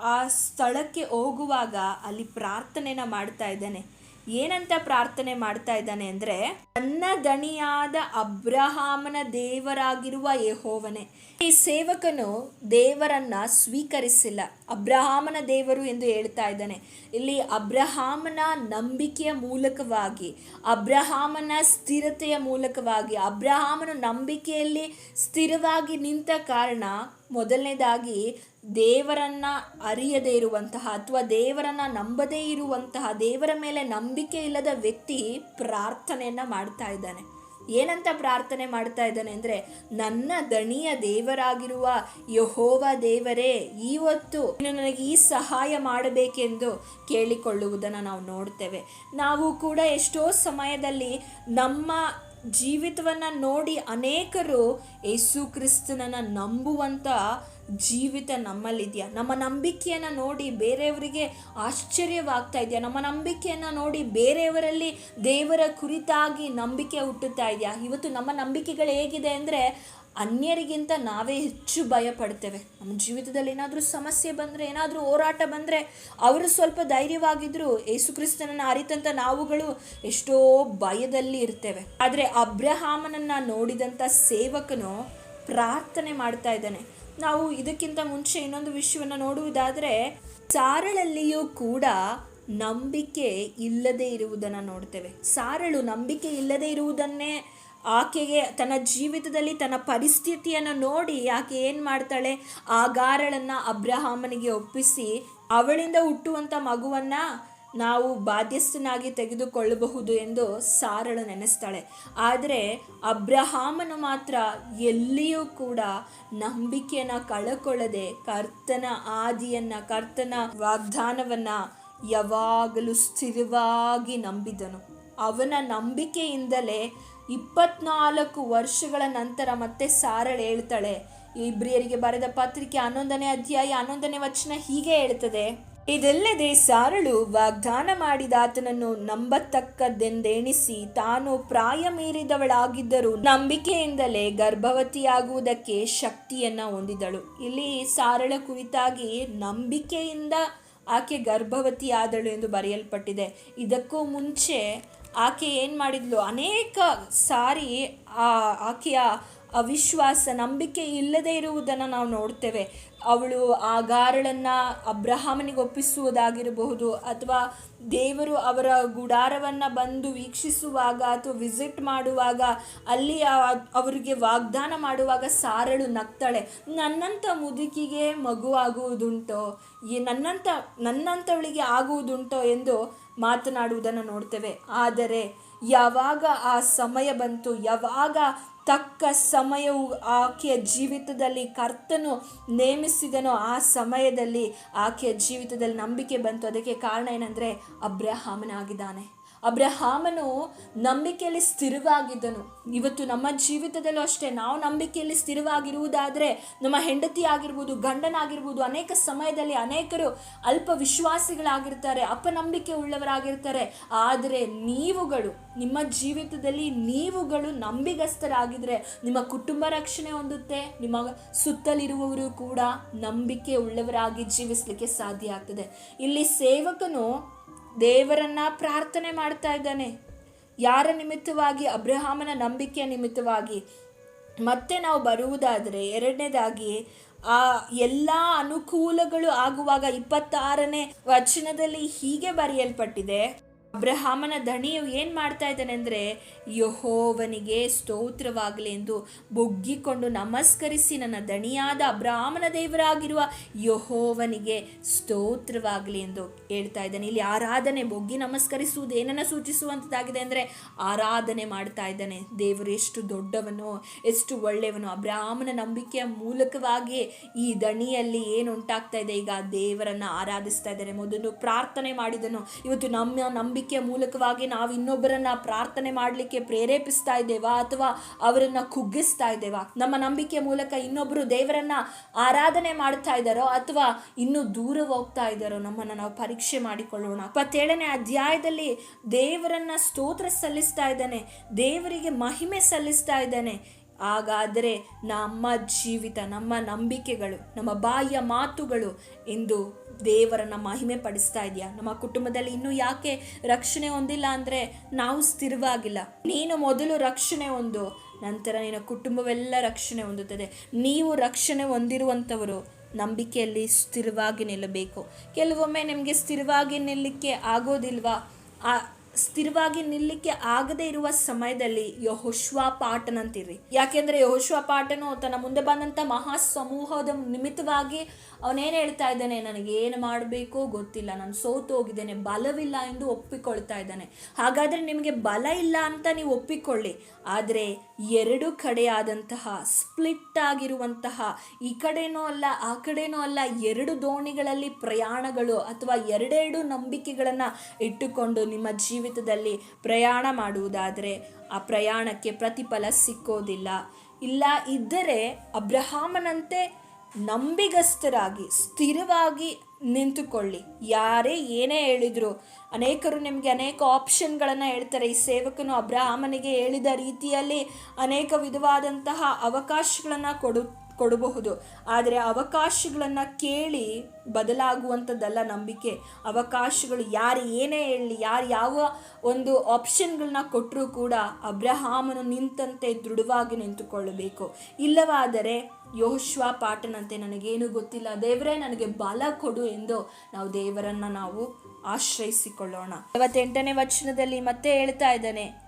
ಆ ಸ್ಥಳಕ್ಕೆ ಹೋಗುವಾಗ ಅಲ್ಲಿ ಪ್ರಾರ್ಥನೆನ ಮಾಡ್ತಾ ಇದ್ದಾನೆ. ಏನಂತ ಪ್ರಾರ್ಥನೆ ಮಾಡ್ತಾ ಇದ್ದಾನೆ ಅಂದ್ರೆ, ನನ್ನ ದಣಿಯಾದ ಅಬ್ರಹಾಮನ ದೇವರಾಗಿರುವ ಯೆಹೋವನೇ, ಈ ಸೇವಕನು ದೇವರನ್ನ ಸ್ವೀಕರಿಸಿಲ್ಲ. ಅಬ್ರಹಾಮನ ದೇವರು ಎಂದು ಹೇಳ್ತಾ ಇದ್ದಾನೆ. ಇಲ್ಲಿ ಅಬ್ರಹಾಮನ ನಂಬಿಕೆಯ ಮೂಲಕವಾಗಿ, ಅಬ್ರಹಾಮನ ಸ್ಥಿರತೆಯ ಮೂಲಕವಾಗಿ, ಅಬ್ರಹಾಮನ ನಂಬಿಕೆಯಲ್ಲಿ ಸ್ಥಿರವಾಗಿ ನಿಂತ ಕಾರಣ ಮೊದಲನೇದಾಗಿ ದೇವರನ್ನ ಅರಿಯದೇ ಇರುವಂತಹ ಅಥವಾ ದೇವರನ್ನ ನಂಬದೇ ಇರುವಂತಹ ದೇವರ ಮೇಲೆ ನಂಬಿಕೆ ಇಲ್ಲದ ವ್ಯಕ್ತಿ ಪ್ರಾರ್ಥನೆಯನ್ನ ಮಾಡ್ತಾ ಇದ್ದಾನೆ. ಏನಂತ ಪ್ರಾರ್ಥನೆ ಮಾಡ್ತಾ ಇದ್ದಾನೆ ಅಂದರೆ, ನನ್ನ ದಣಿಯ ದೇವರಾಗಿರುವ ಯಹೋವ ದೇವರೇ ಇವತ್ತು ನೀನು ನನಗೆ ಈ ಸಹಾಯ ಮಾಡಬೇಕೆಂದು ಕೇಳಿಕೊಳ್ಳುವುದನ್ನು ನಾವು ನೋಡ್ತೇವೆ. ನಾವು ಕೂಡ ಎಷ್ಟೋ ಸಮಯದಲ್ಲಿ ನಮ್ಮ ಜೀವಿತವನ್ನು ನೋಡಿ ಅನೇಕರು ಯೇಸು ಕ್ರಿಸ್ತನನ್ನು ನಂಬುವಂಥ ಜೀವಿತ ನಮ್ಮಲ್ಲಿದೆಯಾ. ನಮ್ಮ ನಂಬಿಕೆಯನ್ನು ನೋಡಿ ಬೇರೆಯವರಿಗೆ ಆಶ್ಚರ್ಯವಾಗ್ತಾ ಇದೆಯಾ. ನಮ್ಮ ನಂಬಿಕೆಯನ್ನು ನೋಡಿ ಬೇರೆಯವರಲ್ಲಿ ದೇವರ ಕುರಿತಾಗಿ ನಂಬಿಕೆ ಹುಟ್ಟುತ್ತಾ ಇದೆಯಾ. ಇವತ್ತು ನಮ್ಮ ನಂಬಿಕೆಗಳು ಹೇಗಿದೆ ಅಂದರೆ ಅನ್ಯರಿಗಿಂತ ನಾವೇ ಹೆಚ್ಚು ಭಯ ಪಡ್ತೇವೆ ನಮ್ಮ ಜೀವಿತದಲ್ಲಿ ಏನಾದರೂ ಸಮಸ್ಯೆ ಬಂದರೆ, ಏನಾದರೂ ಹೋರಾಟ ಬಂದರೆ, ಅವರು ಸ್ವಲ್ಪ ಧೈರ್ಯವಾಗಿದ್ದರು ಯೇಸುಕ್ರಿಸ್ತನನ್ನು ಅರಿತಂಥ ನಾವುಗಳು ಎಷ್ಟೋ ಭಯದಲ್ಲಿ ಇರ್ತೇವೆ. ಆದರೆ ಅಬ್ರಹಾಮನನ್ನು ನೋಡಿದಂಥ ಸೇವಕನು ಪ್ರಾರ್ಥನೆ ಮಾಡ್ತಾ ಇದ್ದಾನೆ. ನಾವು ಇದಕ್ಕಿಂತ ಮುಂಚೆ ಇನ್ನೊಂದು ವಿಷಯವನ್ನು ನೋಡುವುದಾದರೆ, ಸಾರಳಲ್ಲಿಯೂ ಕೂಡ ನಂಬಿಕೆ ಇಲ್ಲದೆ ಇರುವುದನ್ನು ನೋಡ್ತೇವೆ. ಸಾರಳು ನಂಬಿಕೆ ಇಲ್ಲದೆ ಇರುವುದನ್ನೇ ಆಕೆಗೆ ತನ್ನ ಜೀವಿತದಲ್ಲಿ ತನ್ನ ಪರಿಸ್ಥಿತಿಯನ್ನು ನೋಡಿ ಆಕೆ ಏನು ಮಾಡ್ತಾಳೆ? ಆಗಾರಳನ್ನು ಅಬ್ರಹಾಮನಿಗೆ ಒಪ್ಪಿಸಿ, ಅವಳಿಂದ ಹುಟ್ಟುವಂಥ ಮಗುವನ್ನು ನಾವು ಬಾಧ್ಯಸ್ಥನಾಗಿ ತೆಗೆದುಕೊಳ್ಳಬಹುದು ಎಂದು ಸಾರಳು ನೆನೆಸ್ತಾಳೆ. ಆದರೆ ಅಬ್ರಹಾಮನು ಮಾತ್ರ ಎಲ್ಲಿಯೂ ಕೂಡ ನಂಬಿಕೆಯನ್ನು ಕಳಕೊಳ್ಳದೆ ಕರ್ತನ ಆದಿಯನ್ನು, ಕರ್ತನ ವಾಗ್ದಾನವನ್ನು ಯಾವಾಗಲೂ ಸ್ಥಿರವಾಗಿ ನಂಬಿದನು. ಅವನ ನಂಬಿಕೆಯಿಂದಲೇ ಇಪ್ಪತ್ನಾಲ್ಕು ವರ್ಷಗಳ ನಂತರ ಮತ್ತೆ ಸಾರಳು ಹೇಳ್ತಾಳೆ. ಇಬ್ರಿಯರಿಗೆ ಬರೆದ ಪತ್ರಿಕೆ ಹನ್ನೊಂದನೇ ಅಧ್ಯಾಯ ಹನ್ನೊಂದನೇ ವಚನ ಹೀಗೆ ಹೇಳ್ತದೆ. ಇದಲ್ಲದೆ ಸಾರಳು ವಾಗ್ದಾನ ಮಾಡಿದ ಆತನನ್ನು ನಂಬತಕ್ಕದ್ದೆಂದೆಣಿಸಿ ತಾನು ಪ್ರಾಯ ಮೀರಿದವಳಾಗಿದ್ದರೂ ನಂಬಿಕೆಯಿಂದಲೇ ಗರ್ಭವತಿಯಾಗುವುದಕ್ಕೆ ಶಕ್ತಿಯನ್ನ ಹೊಂದಿದಳು. ಇಲ್ಲಿ ಸಾರಳ ಕುರಿತಾಗಿ ನಂಬಿಕೆಯಿಂದ ಆಕೆ ಗರ್ಭವತಿ ಆದಳು ಎಂದು ಬರೆಯಲ್ಪಟ್ಟಿದೆ. ಇದಕ್ಕೂ ಮುಂಚೆ ಆಕೆ ಏನು ಮಾಡಿದ್ಲು? ಅನೇಕ ಸಾರಿ ಆ ಆಕೆಯ ಅವಿಶ್ವಾಸ, ನಂಬಿಕೆ ಇಲ್ಲದೆ ಇರುವುದನ್ನು ನಾವು ನೋಡ್ತೇವೆ. ಅವಳು ಆ ಗಾರಳನ್ನು ಅಬ್ರಹಾಮನಿಗೆ ಒಪ್ಪಿಸುವುದಾಗಿರಬಹುದು ಅಥವಾ ದೇವರು ಅವರ ಗುಡಾರವನ್ನು ಬಂದು ವೀಕ್ಷಿಸುವಾಗ ಅಥವಾ ವಿಸಿಟ್ ಮಾಡುವಾಗ, ಅಲ್ಲಿ ಅವರಿಗೆ ವಾಗ್ದಾನ ಮಾಡುವಾಗ ಸಾರಳು ನಗ್ತಾಳೆ. ನನ್ನಂಥ ಮುದುಕಿಗೆ ಮಗು ಈ ನನ್ನಂಥ ನನ್ನಂಥವಳಿಗೆ ಆಗುವುದುಂಟೋ ಎಂದು ಮಾತನಾಡುವುದನ್ನು ನೋಡ್ತೇವೆ. ಆದರೆ ಯಾವಾಗ ಆ ಸಮಯ ಬಂತು, ಯಾವಾಗ ತಕ್ಕ ಸಮಯವು ಆಕೆಯ ಜೀವಿತದಲ್ಲಿ ಕರ್ತನು ನೇಮಿಸಿದನೋ ಆ ಸಮಯದಲ್ಲಿ ಆಕೆಯ ಜೀವಿತದಲ್ಲಿ ನಂಬಿಕೆ ಬಂತು. ಅದಕ್ಕೆ ಕಾರಣ ಏನಂದರೆ ಅಬ್ರಹಾಮನಾಗಿದ್ದಾನೆ. ಅಬ್ರಹಾಮನು ನಂಬಿಕೆಯಲ್ಲಿ ಸ್ಥಿರವಾಗಿದ್ದನು. ಇವತ್ತು ನಮ್ಮ ಜೀವಿತದಲ್ಲೂ ಅಷ್ಟೇ, ನಾವು ನಂಬಿಕೆಯಲ್ಲಿ ಸ್ಥಿರವಾಗಿರುವುದಾದರೆ, ನಮ್ಮ ಹೆಂಡತಿ ಆಗಿರ್ಬೋದು, ಗಂಡನಾಗಿರ್ಬೋದು, ಅನೇಕ ಸಮಯದಲ್ಲಿ ಅನೇಕರು ಅಲ್ಪ ವಿಶ್ವಾಸಿಗಳಾಗಿರ್ತಾರೆ ಅಪನಂಬಿಕೆ ಉಳ್ಳವರಾಗಿರ್ತಾರೆ. ಆದರೆ ನೀವುಗಳು, ನಿಮ್ಮ ಜೀವಿತದಲ್ಲಿ ನೀವುಗಳು ನಂಬಿಗಸ್ತರಾಗಿದ್ದರೆ ನಿಮ್ಮ ಕುಟುಂಬ ರಕ್ಷಣೆ ಹೊಂದುತ್ತೆ, ನಿಮ್ಮ ಸುತ್ತಲಿರುವವರು ಕೂಡ ನಂಬಿಕೆ ಉಳ್ಳವರಾಗಿ ಜೀವಿಸಲಿಕ್ಕೆ ಸಾಧ್ಯ ಆಗ್ತದೆ. ಇಲ್ಲಿ ಸೇವಕನು ದೇವರನ್ನ ಪ್ರಾರ್ಥನೆ ಮಾಡ್ತಾ ಇದ್ದಾನೆ. ಯಾರ ನಿಮಿತ್ತವಾಗಿ? ಅಬ್ರಹಾಮನ ನಂಬಿಕೆಯ ನಿಮಿತ್ತವಾಗಿ. ಮತ್ತೆ ನಾವು ಬರುವುದಾದರೆ ಎರಡನೇದಾಗಿ, ಆ ಎಲ್ಲ ಅನುಕೂಲಗಳು ಆಗುವಾಗ ಇಪ್ಪತ್ತಾರನೇ ವಚನದಲ್ಲಿ ಹೀಗೆ ಬರೆಯಲ್ಪಟ್ಟಿದೆ. ಅಬ್ರಹಾಮನ ದಣಿಯು ಏನು ಮಾಡ್ತಾ ಇದ್ದಾನೆ ಅಂದರೆ, ಯಹೋವನಿಗೆ ಸ್ತೋತ್ರವಾಗಲಿ ಎಂದು ಬೊಗ್ಗಿಕೊಂಡು ನಮಸ್ಕರಿಸಿ ನನ್ನ ದಣಿಯಾದ ಅಬ್ರಹಾಮನ ದೇವರಾಗಿರುವ ಯಹೋವನಿಗೆ ಸ್ತೋತ್ರವಾಗಲಿ ಎಂದು ಹೇಳ್ತಾ ಇದ್ದಾನೆ. ಇಲ್ಲಿ ಆರಾಧನೆ, ಬೊಗ್ಗಿ ನಮಸ್ಕರಿಸುವುದು ಏನನ್ನು ಸೂಚಿಸುವಂಥದ್ದಾಗಿದೆ ಅಂದರೆ, ಆರಾಧನೆ ಮಾಡ್ತಾ ಇದ್ದಾನೆ. ದೇವರು ಎಷ್ಟು ದೊಡ್ಡವನು, ಎಷ್ಟು ಒಳ್ಳೆಯವನು, ಅಬ್ರಹಾಮನ ನಂಬಿಕೆಯ ಮೂಲಕವಾಗಿ ಈ ದಣಿಯಲ್ಲಿ ಏನು ಉಂಟಾಗ್ತಾ ಇದೆ? ಈಗ ದೇವರನ್ನು ಆರಾಧಿಸ್ತಾ ಇದ್ದಾರೆ ಮೊದಲು ಪ್ರಾರ್ಥನೆ ಮಾಡಿದನು. ಇವತ್ತು ನಮ್ಮ ನಂಬಿಕೆ ನಂಬಿಕೆಯ ಮೂಲಕವಾಗಿ ನಾವು ಇನ್ನೊಬ್ಬರನ್ನ ಪ್ರಾರ್ಥನೆ ಮಾಡಲಿಕ್ಕೆ ಪ್ರೇರೇಪಿಸ್ತಾ ಇದ್ದೇವಾ ಅಥವಾ ಅವರನ್ನ ಕುಗ್ಗಿಸ್ತಾ ಇದ್ದೇವಾ? ನಮ್ಮ ನಂಬಿಕೆಯ ಮೂಲಕ ಇನ್ನೊಬ್ಬರು ದೇವರನ್ನ ಆರಾಧನೆ ಮಾಡ್ತಾ ಇದ್ದಾರೋ ಅಥವಾ ಇನ್ನೂ ದೂರ ಹೋಗ್ತಾ ಇದ್ದಾರೋ? ನಮ್ಮನ್ನು ನಾವು ಪರೀಕ್ಷೆ ಮಾಡಿಕೊಳ್ಳೋಣ. ಇಪ್ಪತ್ತೇಳನೇ ಅಧ್ಯಾಯದಲ್ಲಿ ದೇವರನ್ನ ಸ್ತೋತ್ರ ಸಲ್ಲಿಸ್ತಾ ಇದ್ದಾನೆ. ದೇವರಿಗೆ ಮಹಿಮೆ ಸಲ್ಲಿಸ್ತಾ ಇದ್ದಾನೆ. ಹಾಗಾದರೆ ನಮ್ಮ ಜೀವಿತ, ನಮ್ಮ ನಂಬಿಕೆಗಳು, ನಮ್ಮ ಬಾಯಿಯ ಮಾತುಗಳು ಇಂದು ದೇವರನ್ನ ಮಹಿಮೆ ಪಡಿಸ್ತಾ ಇದೆಯಾ? ನಮ್ಮ ಕುಟುಂಬದಲ್ಲಿ ಇನ್ನೂ ಯಾಕೆ ರಕ್ಷಣೆ ಹೊಂದಿಲ್ಲ ಅಂದರೆ ನಾವು ಸ್ಥಿರವಾಗಿಲ್ಲ. ನೀನು ಮೊದಲು ರಕ್ಷಣೆ ಒಂದು ನಂತರ ನಿನ್ನ ಕುಟುಂಬವೆಲ್ಲ ರಕ್ಷಣೆ ಹೊಂದುತ್ತದೆ. ನೀವು ರಕ್ಷಣೆ ಹೊಂದಿರುವಂಥವರು ನಂಬಿಕೆಯಲ್ಲಿ ಸ್ಥಿರವಾಗಿ ನಿಲ್ಲಬೇಕು. ಕೆಲವೊಮ್ಮೆ ನಿಮಗೆ ಸ್ಥಿರವಾಗಿ ನಿಲ್ಲಕ್ಕೆ ಆಗೋದಿಲ್ವಾ? ಆ ಸ್ಥಿರವಾಗಿ ನಿಲ್ಲಕ್ಕೆ ಆಗದೇ ಇರುವ ಸಮಯದಲ್ಲಿ ಯಹೋಶ್ವ ಪಾಠನಂತಿರಿ ಯಾಕೆಂದ್ರೆ ಯಹೋಶ್ವ ಪಾಠನು ತನ್ನ ಮುಂದೆ ಬಂದಂಥ ಮಹಾ ಸಮೂಹದ ನಿಮಿತ್ತವಾಗಿ ಅವನೇನು ಹೇಳ್ತಾ ಇದ್ದಾನೆ ನನಗೆ ಏನು ಮಾಡಬೇಕೋ ಗೊತ್ತಿಲ್ಲ, ನಾನು ಸೋತು ಹೋಗಿದ್ದೇನೆ ಬಲವಿಲ್ಲ ಎಂದು ಒಪ್ಪಿಕೊಳ್ತಾ ಇದ್ದಾನೆ. ಹಾಗಾದರೆ ನಿಮಗೆ ಬಲ ಇಲ್ಲ ಅಂತ ನೀವು ಒಪ್ಪಿಕೊಳ್ಳಿ. ಆದರೆ ಎರಡು ಕಡೆಯಾದಂತಹ, ಸ್ಪ್ಲಿಟ್ ಆಗಿರುವಂತಹ, ಈ ಕಡೆನೂ ಅಲ್ಲ, ಆ ಕಡೆನೂ ಅಲ್ಲ, ಎರಡು ದೋಣಿಗಳಲ್ಲಿ ಪ್ರಯಾಣಗಳು ಅಥವಾ ಎರಡೆರಡು ನಂಬಿಕೆಗಳನ್ನು ಇಟ್ಟುಕೊಂಡು ನಿಮ್ಮ ಜೀವಿತದಲ್ಲಿ ಪ್ರಯಾಣ ಮಾಡುವುದಾದರೆ, ಆ ಪ್ರಯಾಣಕ್ಕೆ ಪ್ರತಿಫಲ ಸಿಕ್ಕೋದಿಲ್ಲ. ಇಲ್ಲ ಇದ್ದರೆ ಅಬ್ರಹಾಮನಂತೆ ನಂಬಿಗಸ್ತರಾಗಿ ಸ್ಥಿರವಾಗಿ ನಿಂತುಕೊಳ್ಳಿ. ಯಾರೇ ಏನೇ ಹೇಳಿದ್ರು, ಅನೇಕರು ನಿಮಗೆ ಅನೇಕ ಆಪ್ಷನ್ಗಳನ್ನು ಹೇಳ್ತಾರೆ. ಈ ಸೇವಕನು ಅಬ್ರಾಹ್ಮನಿಗೆ ಹೇಳಿದ ರೀತಿಯಲ್ಲಿ ಅನೇಕ ವಿಧವಾದಂತಹ ಅವಕಾಶಗಳನ್ನು ಕೊಡು ಕೊಡಬಹುದು. ಆದರೆ ಅವಕಾಶಗಳನ್ನು ಕೇಳಿ ಬದಲಾಗುವಂಥದ್ದಲ್ಲ ನಂಬಿಕೆ. ಅವಕಾಶಗಳು ಯಾರು ಏನೇ ಹೇಳಲಿ ಯಾರು ಯಾವ ಒಂದು ಆಪ್ಷನ್ಗಳನ್ನ ಕೊಟ್ಟರೂ ಕೂಡ ಅಬ್ರಹಾಮನು ನಿಂತಂತೆ ದೃಢವಾಗಿ ನಿಂತುಕೊಳ್ಳಬೇಕು. ಇಲ್ಲವಾದರೆ ಯೋಶ್ವ ಪಾಠನಂತೆ ನನಗೇನು ಗೊತ್ತಿಲ್ಲ. ದೇವರೇ, ನನಗೆ ಬಲ ಕೊಡು ಎಂದು ನಾವು ದೇವರನ್ನು ನಾವು ಆಶ್ರಯಿಸಿಕೊಳ್ಳೋಣ. ಐವತ್ತೆಂಟನೇ ವಚನದಲ್ಲಿ ಮತ್ತೆ ಹೇಳ್ತಾ ಇದ್ದಾನೆ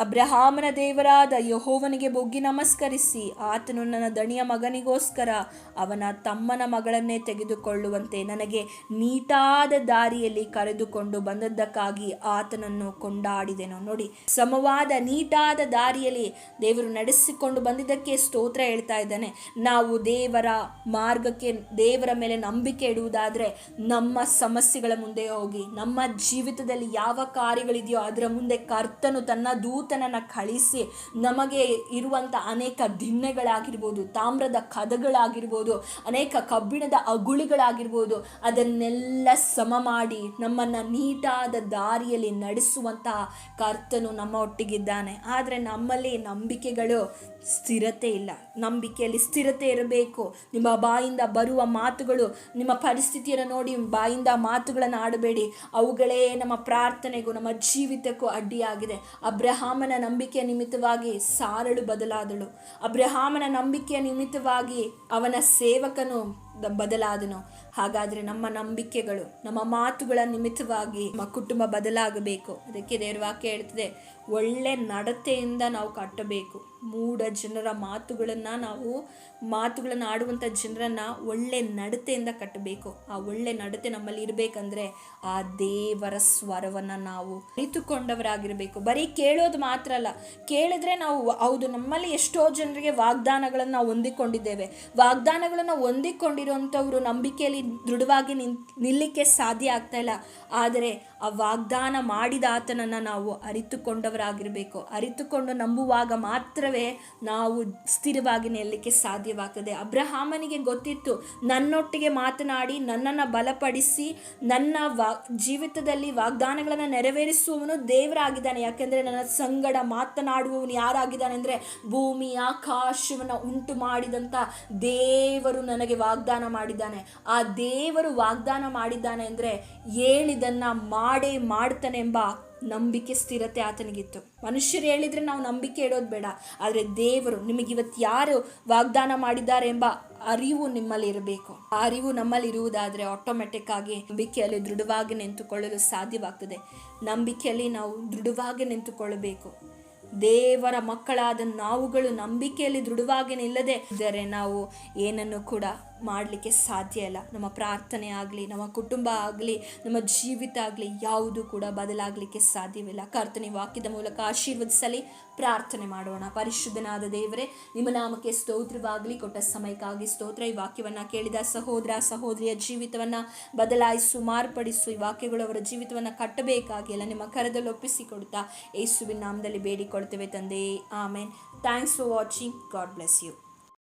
ಅಬ್ರಹಾಮನ ದೇವರಾದ ಯಹೋವನಿಗೆ ಬೊಗ್ಗಿ ನಮಸ್ಕರಿಸಿ, ಆತನು ನನ್ನ ದಣಿಯ ಮಗನಿಗೋಸ್ಕರ ಅವನ ತಮ್ಮನ ಮಗಳನ್ನೇ ತೆಗೆದುಕೊಳ್ಳುವಂತೆ ನನಗೆ ನೀಟಾದ ದಾರಿಯಲ್ಲಿ ಕರೆದುಕೊಂಡು ಬಂದದ್ದಕ್ಕಾಗಿ ಆತನನ್ನು ಕೊಂಡಾಡಿದೆನು. ನೋಡಿ, ಸಮವಾದ ನೀಟಾದ ದಾರಿಯಲ್ಲಿ ದೇವರು ನಡೆಸಿಕೊಂಡು ಬಂದಿದ್ದಕ್ಕೆ ಸ್ತೋತ್ರ ಹೇಳ್ತಾ ಇದ್ದಾನೆ. ನಾವು ದೇವರ ಮಾರ್ಗಕ್ಕೆ, ದೇವರ ಮೇಲೆ ನಂಬಿಕೆ ಇಡುವುದಾದರೆ ನಮ್ಮ ಸಮಸ್ಯೆಗಳ ಮುಂದೆ ಹೋಗಿ, ನಮ್ಮ ಜೀವಿತದಲ್ಲಿ ಯಾವ ಕಾರ್ಯಗಳಿದೆಯೋ ಅದರ ಮುಂದೆ ಕರ್ತನು ತನ್ನ ದೂತ ದೂತನನ್ನು ಕಳಿಸಿ ನಮಗೆ ಇರುವಂಥ ಅನೇಕ ದಿನ್ನೆಗಳಾಗಿರ್ಬೋದು ತಾಮ್ರದ ಕದಗಳಾಗಿರ್ಬೋದು, ಅನೇಕ ಕಬ್ಬಿಣದ ಅಗುಳಿಗಳಾಗಿರ್ಬೋದು, ಅದನ್ನೆಲ್ಲ ಸಮ ಮಾಡಿ ನಮ್ಮನ್ನು ನೀಟಾದ ದಾರಿಯಲ್ಲಿ ನಡೆಸುವಂತಹ ಕರ್ತನು ನಮ್ಮ ಒಟ್ಟಿಗಿದ್ದಾನೆ. ಆದರೆ ನಮ್ಮಲ್ಲಿ ನಂಬಿಕೆಗಳು ಸ್ಥಿರತೆ ಇಲ್ಲ. ನಂಬಿಕೆಯಲ್ಲಿ ಸ್ಥಿರತೆ ಇರಬೇಕು. ನಿಮ್ಮ ಬಾಯಿಂದ ಬರುವ ಮಾತುಗಳು, ನಿಮ್ಮ ಪರಿಸ್ಥಿತಿಯನ್ನು ನೋಡಿ ಬಾಯಿಂದ ಮಾತುಗಳನ್ನು ಆಡಬೇಡಿ. ಅವುಗಳೇ ನಮ್ಮ ಪ್ರಾರ್ಥನೆಗೂ, ನಮ್ಮ ಜೀವಿತಕ್ಕೂ ಅಡ್ಡಿಯಾಗಿದೆ. ಅಬ್ರಹಾಮನ ನಂಬಿಕೆಯ ನಿಮಿತ್ತವಾಗಿ ಸಾರಳು ಬದಲಾದಳು. ಅಬ್ರಹಾಮನ ನಂಬಿಕೆಯ ನಿಮಿತ್ತವಾಗಿ ಅವನ ಸೇವಕನು ಬದಲಾದನು. ಹಾಗಾದರೆ ನಮ್ಮ ನಂಬಿಕೆಗಳು, ನಮ್ಮ ಮಾತುಗಳ ನಿಮಿತ್ತವಾಗಿ ನಮ್ಮ ಕುಟುಂಬ ಬದಲಾಗಬೇಕು. ಅದಕ್ಕೆ ದೇವರ ವಾಕ್ಯ ಹೇಳ್ತದೆ. ಒಳ್ಳೆ ನಡತೆಯಿಂದ ನಾವು ಕಟ್ಟಬೇಕು. ಮೂಢ ಜನರ ಮಾತುಗಳನ್ನು ನಾವು, ಮಾತುಗಳನ್ನು ಆಡುವಂಥ ಜನರನ್ನು ಒಳ್ಳೆ ನಡತೆಯಿಂದ ಕಟ್ಟಬೇಕು. ಆ ಒಳ್ಳೆ ನಡತೆ ನಮ್ಮಲ್ಲಿ ಇರಬೇಕಂದ್ರೆ ಆ ದೇವರ ಸ್ವರವನ್ನು ನಾವು ಅರಿತುಕೊಂಡವರಾಗಿರಬೇಕು. ಬರೀ ಕೇಳೋದು ಮಾತ್ರ ಅಲ್ಲ, ಕೇಳಿದ್ರೆ ನಾವು, ಹೌದು, ನಮ್ಮಲ್ಲಿ ಎಷ್ಟೋ ಜನರಿಗೆ ವಾಗ್ದಾನಗಳನ್ನು ನಾವು ಹೊಂದಿಕೊಂಡಿದ್ದೇವೆ. ವಾಗ್ದಾನಗಳನ್ನು ಹೊಂದಿಕೊಂಡಿರುವಂಥವ್ರು ನಂಬಿಕೆಯಲ್ಲಿ ದೃಢವಾಗಿ ನಿನ್ ನಿಲ್ಲಕ್ಕೆ ಸಾಧ್ಯ ಆಗ್ತಾ ಇಲ್ಲ. ಆದರೆ ಆ ವಾಗ್ದಾನ ಮಾಡಿದ ಆತನನ್ನು ನಾವು ಅರಿತುಕೊಂಡವರಾಗಿರಬೇಕು ಅರಿತುಕೊಂಡು ನಂಬುವಾಗ ಮಾತ್ರವೇ ನಾವು ಸ್ಥಿರವಾಗಿ ನಿಲ್ಲಕ್ಕೆ ಸಾಧ್ಯವಾಗ್ತದೆ. ಅಬ್ರಹಾಮನಿಗೆ ಗೊತ್ತಿತ್ತು, ನನ್ನೊಟ್ಟಿಗೆ ಮಾತನಾಡಿ ನನ್ನನ್ನು ಬಲಪಡಿಸಿ, ನನ್ನ ವಾ, ಜೀವಿತದಲ್ಲಿ ವಾಗ್ದಾನಗಳನ್ನು ನೆರವೇರಿಸುವವನು ದೇವರಾಗಿದ್ದಾನೆ. ಯಾಕೆಂದರೆ ನನ್ನ ಸಂಗಡ ಮಾತನಾಡುವವನು ಯಾರಾಗಿದ್ದಾನೆ ಅಂದರೆ ಭೂಮಿ, ಆಕಾಶವನ್ನು ಉಂಟು ಮಾಡಿದಂಥ ದೇವರು ನನಗೆ ವಾಗ್ದಾನ ಮಾಡಿದ್ದಾನೆ. ಆ ದೇವರು ವಾಗ್ದಾನ ಮಾಡಿದ್ದಾನೆ ಅಂದರೆ ಹೇಳಿದನ್ನು ಮಾಡೇ ಮಾಡ್ತಾನೆ ಎಂಬ ನಂಬಿಕೆ ಸ್ಥಿರತೆ ಆತನಿಗಿತ್ತು. ಮನುಷ್ಯರು ಹೇಳಿದರೆ ನಾವು ನಂಬಿಕೆ ಇಡೋದು ಬೇಡ. ಆದರೆ ದೇವರು ನಿಮಗೆ ಇವತ್ತು ಯಾರು ವಾಗ್ದಾನ ಮಾಡಿದ್ದಾರೆ ಎಂಬ ಅರಿವು ನಿಮ್ಮಲ್ಲಿ ಇರಬೇಕು. ಆ ಅರಿವು ನಮ್ಮಲ್ಲಿ ಇರುವುದಾದರೆ ಆಟೋಮೆಟಿಕ್ ಆಗಿ ನಂಬಿಕೆಯಲ್ಲಿ ದೃಢವಾಗಿ ನಿಂತುಕೊಳ್ಳಲು ಸಾಧ್ಯವಾಗ್ತದೆ. ನಂಬಿಕೆಯಲ್ಲಿ ನಾವು ದೃಢವಾಗಿ ನಿಂತುಕೊಳ್ಳಬೇಕು. ದೇವರ ಮಕ್ಕಳಾದ ನಾವುಗಳು ನಂಬಿಕೆಯಲ್ಲಿ ದೃಢವಾಗಿ ನಿಲ್ಲದೆ ಇದ್ದರೆ ನಾವು ಏನನ್ನು ಕೂಡ ಮಾಡಲಿಕ್ಕೆ ಸಾಧ್ಯ ಇಲ್ಲ. ನಮ್ಮ ಪ್ರಾರ್ಥನೆ ಆಗಲಿ, ನಮ್ಮ ಕುಟುಂಬ ಆಗಲಿ, ನಮ್ಮ ಜೀವಿತ ಆಗಲಿ ಯಾವುದು ಕೂಡ ಬದಲಾಗಲಿಕ್ಕೆ ಸಾಧ್ಯವಿಲ್ಲ. ಕರ್ತನೆ, ವಾಕ್ಯದ ಮೂಲಕ ಆಶೀರ್ವದಿಸಲಿ, ಪ್ರಾರ್ಥನೆ ಮಾಡೋಣ. ಪರಿಶುದ್ಧನಾದ ದೇವರೇ, ನಿಮ್ಮ ನಾಮಕ್ಕೆ ಸ್ತೋತ್ರವಾಗಲಿ, ಕೊಟ್ಟ ಸಮಯಕ್ಕಾಗಿ ಸ್ತೋತ್ರ. ಈ ವಾಕ್ಯವನ್ನು ಕೇಳಿದ ಸಹೋದರ, ಸಹೋದರಿಯ ಜೀವಿತವನ್ನು ಬದಲಾಯಿಸು, ಮಾರ್ಪಡಿಸು. ಈ ವಾಕ್ಯಗಳು ಅವರ ಜೀವಿತವನ್ನು ಕಟ್ಟಬೇಕಾಗಿ ಎಲ್ಲ ನಿಮ್ಮ ಕರದಲ್ಲಿ ಒಪ್ಪಿಸಿಕೊಡ್ತಾ ಯೇಸುವಿನ ನಾಮದಲ್ಲಿ ಬೇಡಿಕೊಡ್ತೇವೆ ತಂದೆ. Amen. Thanks for watching. God bless you.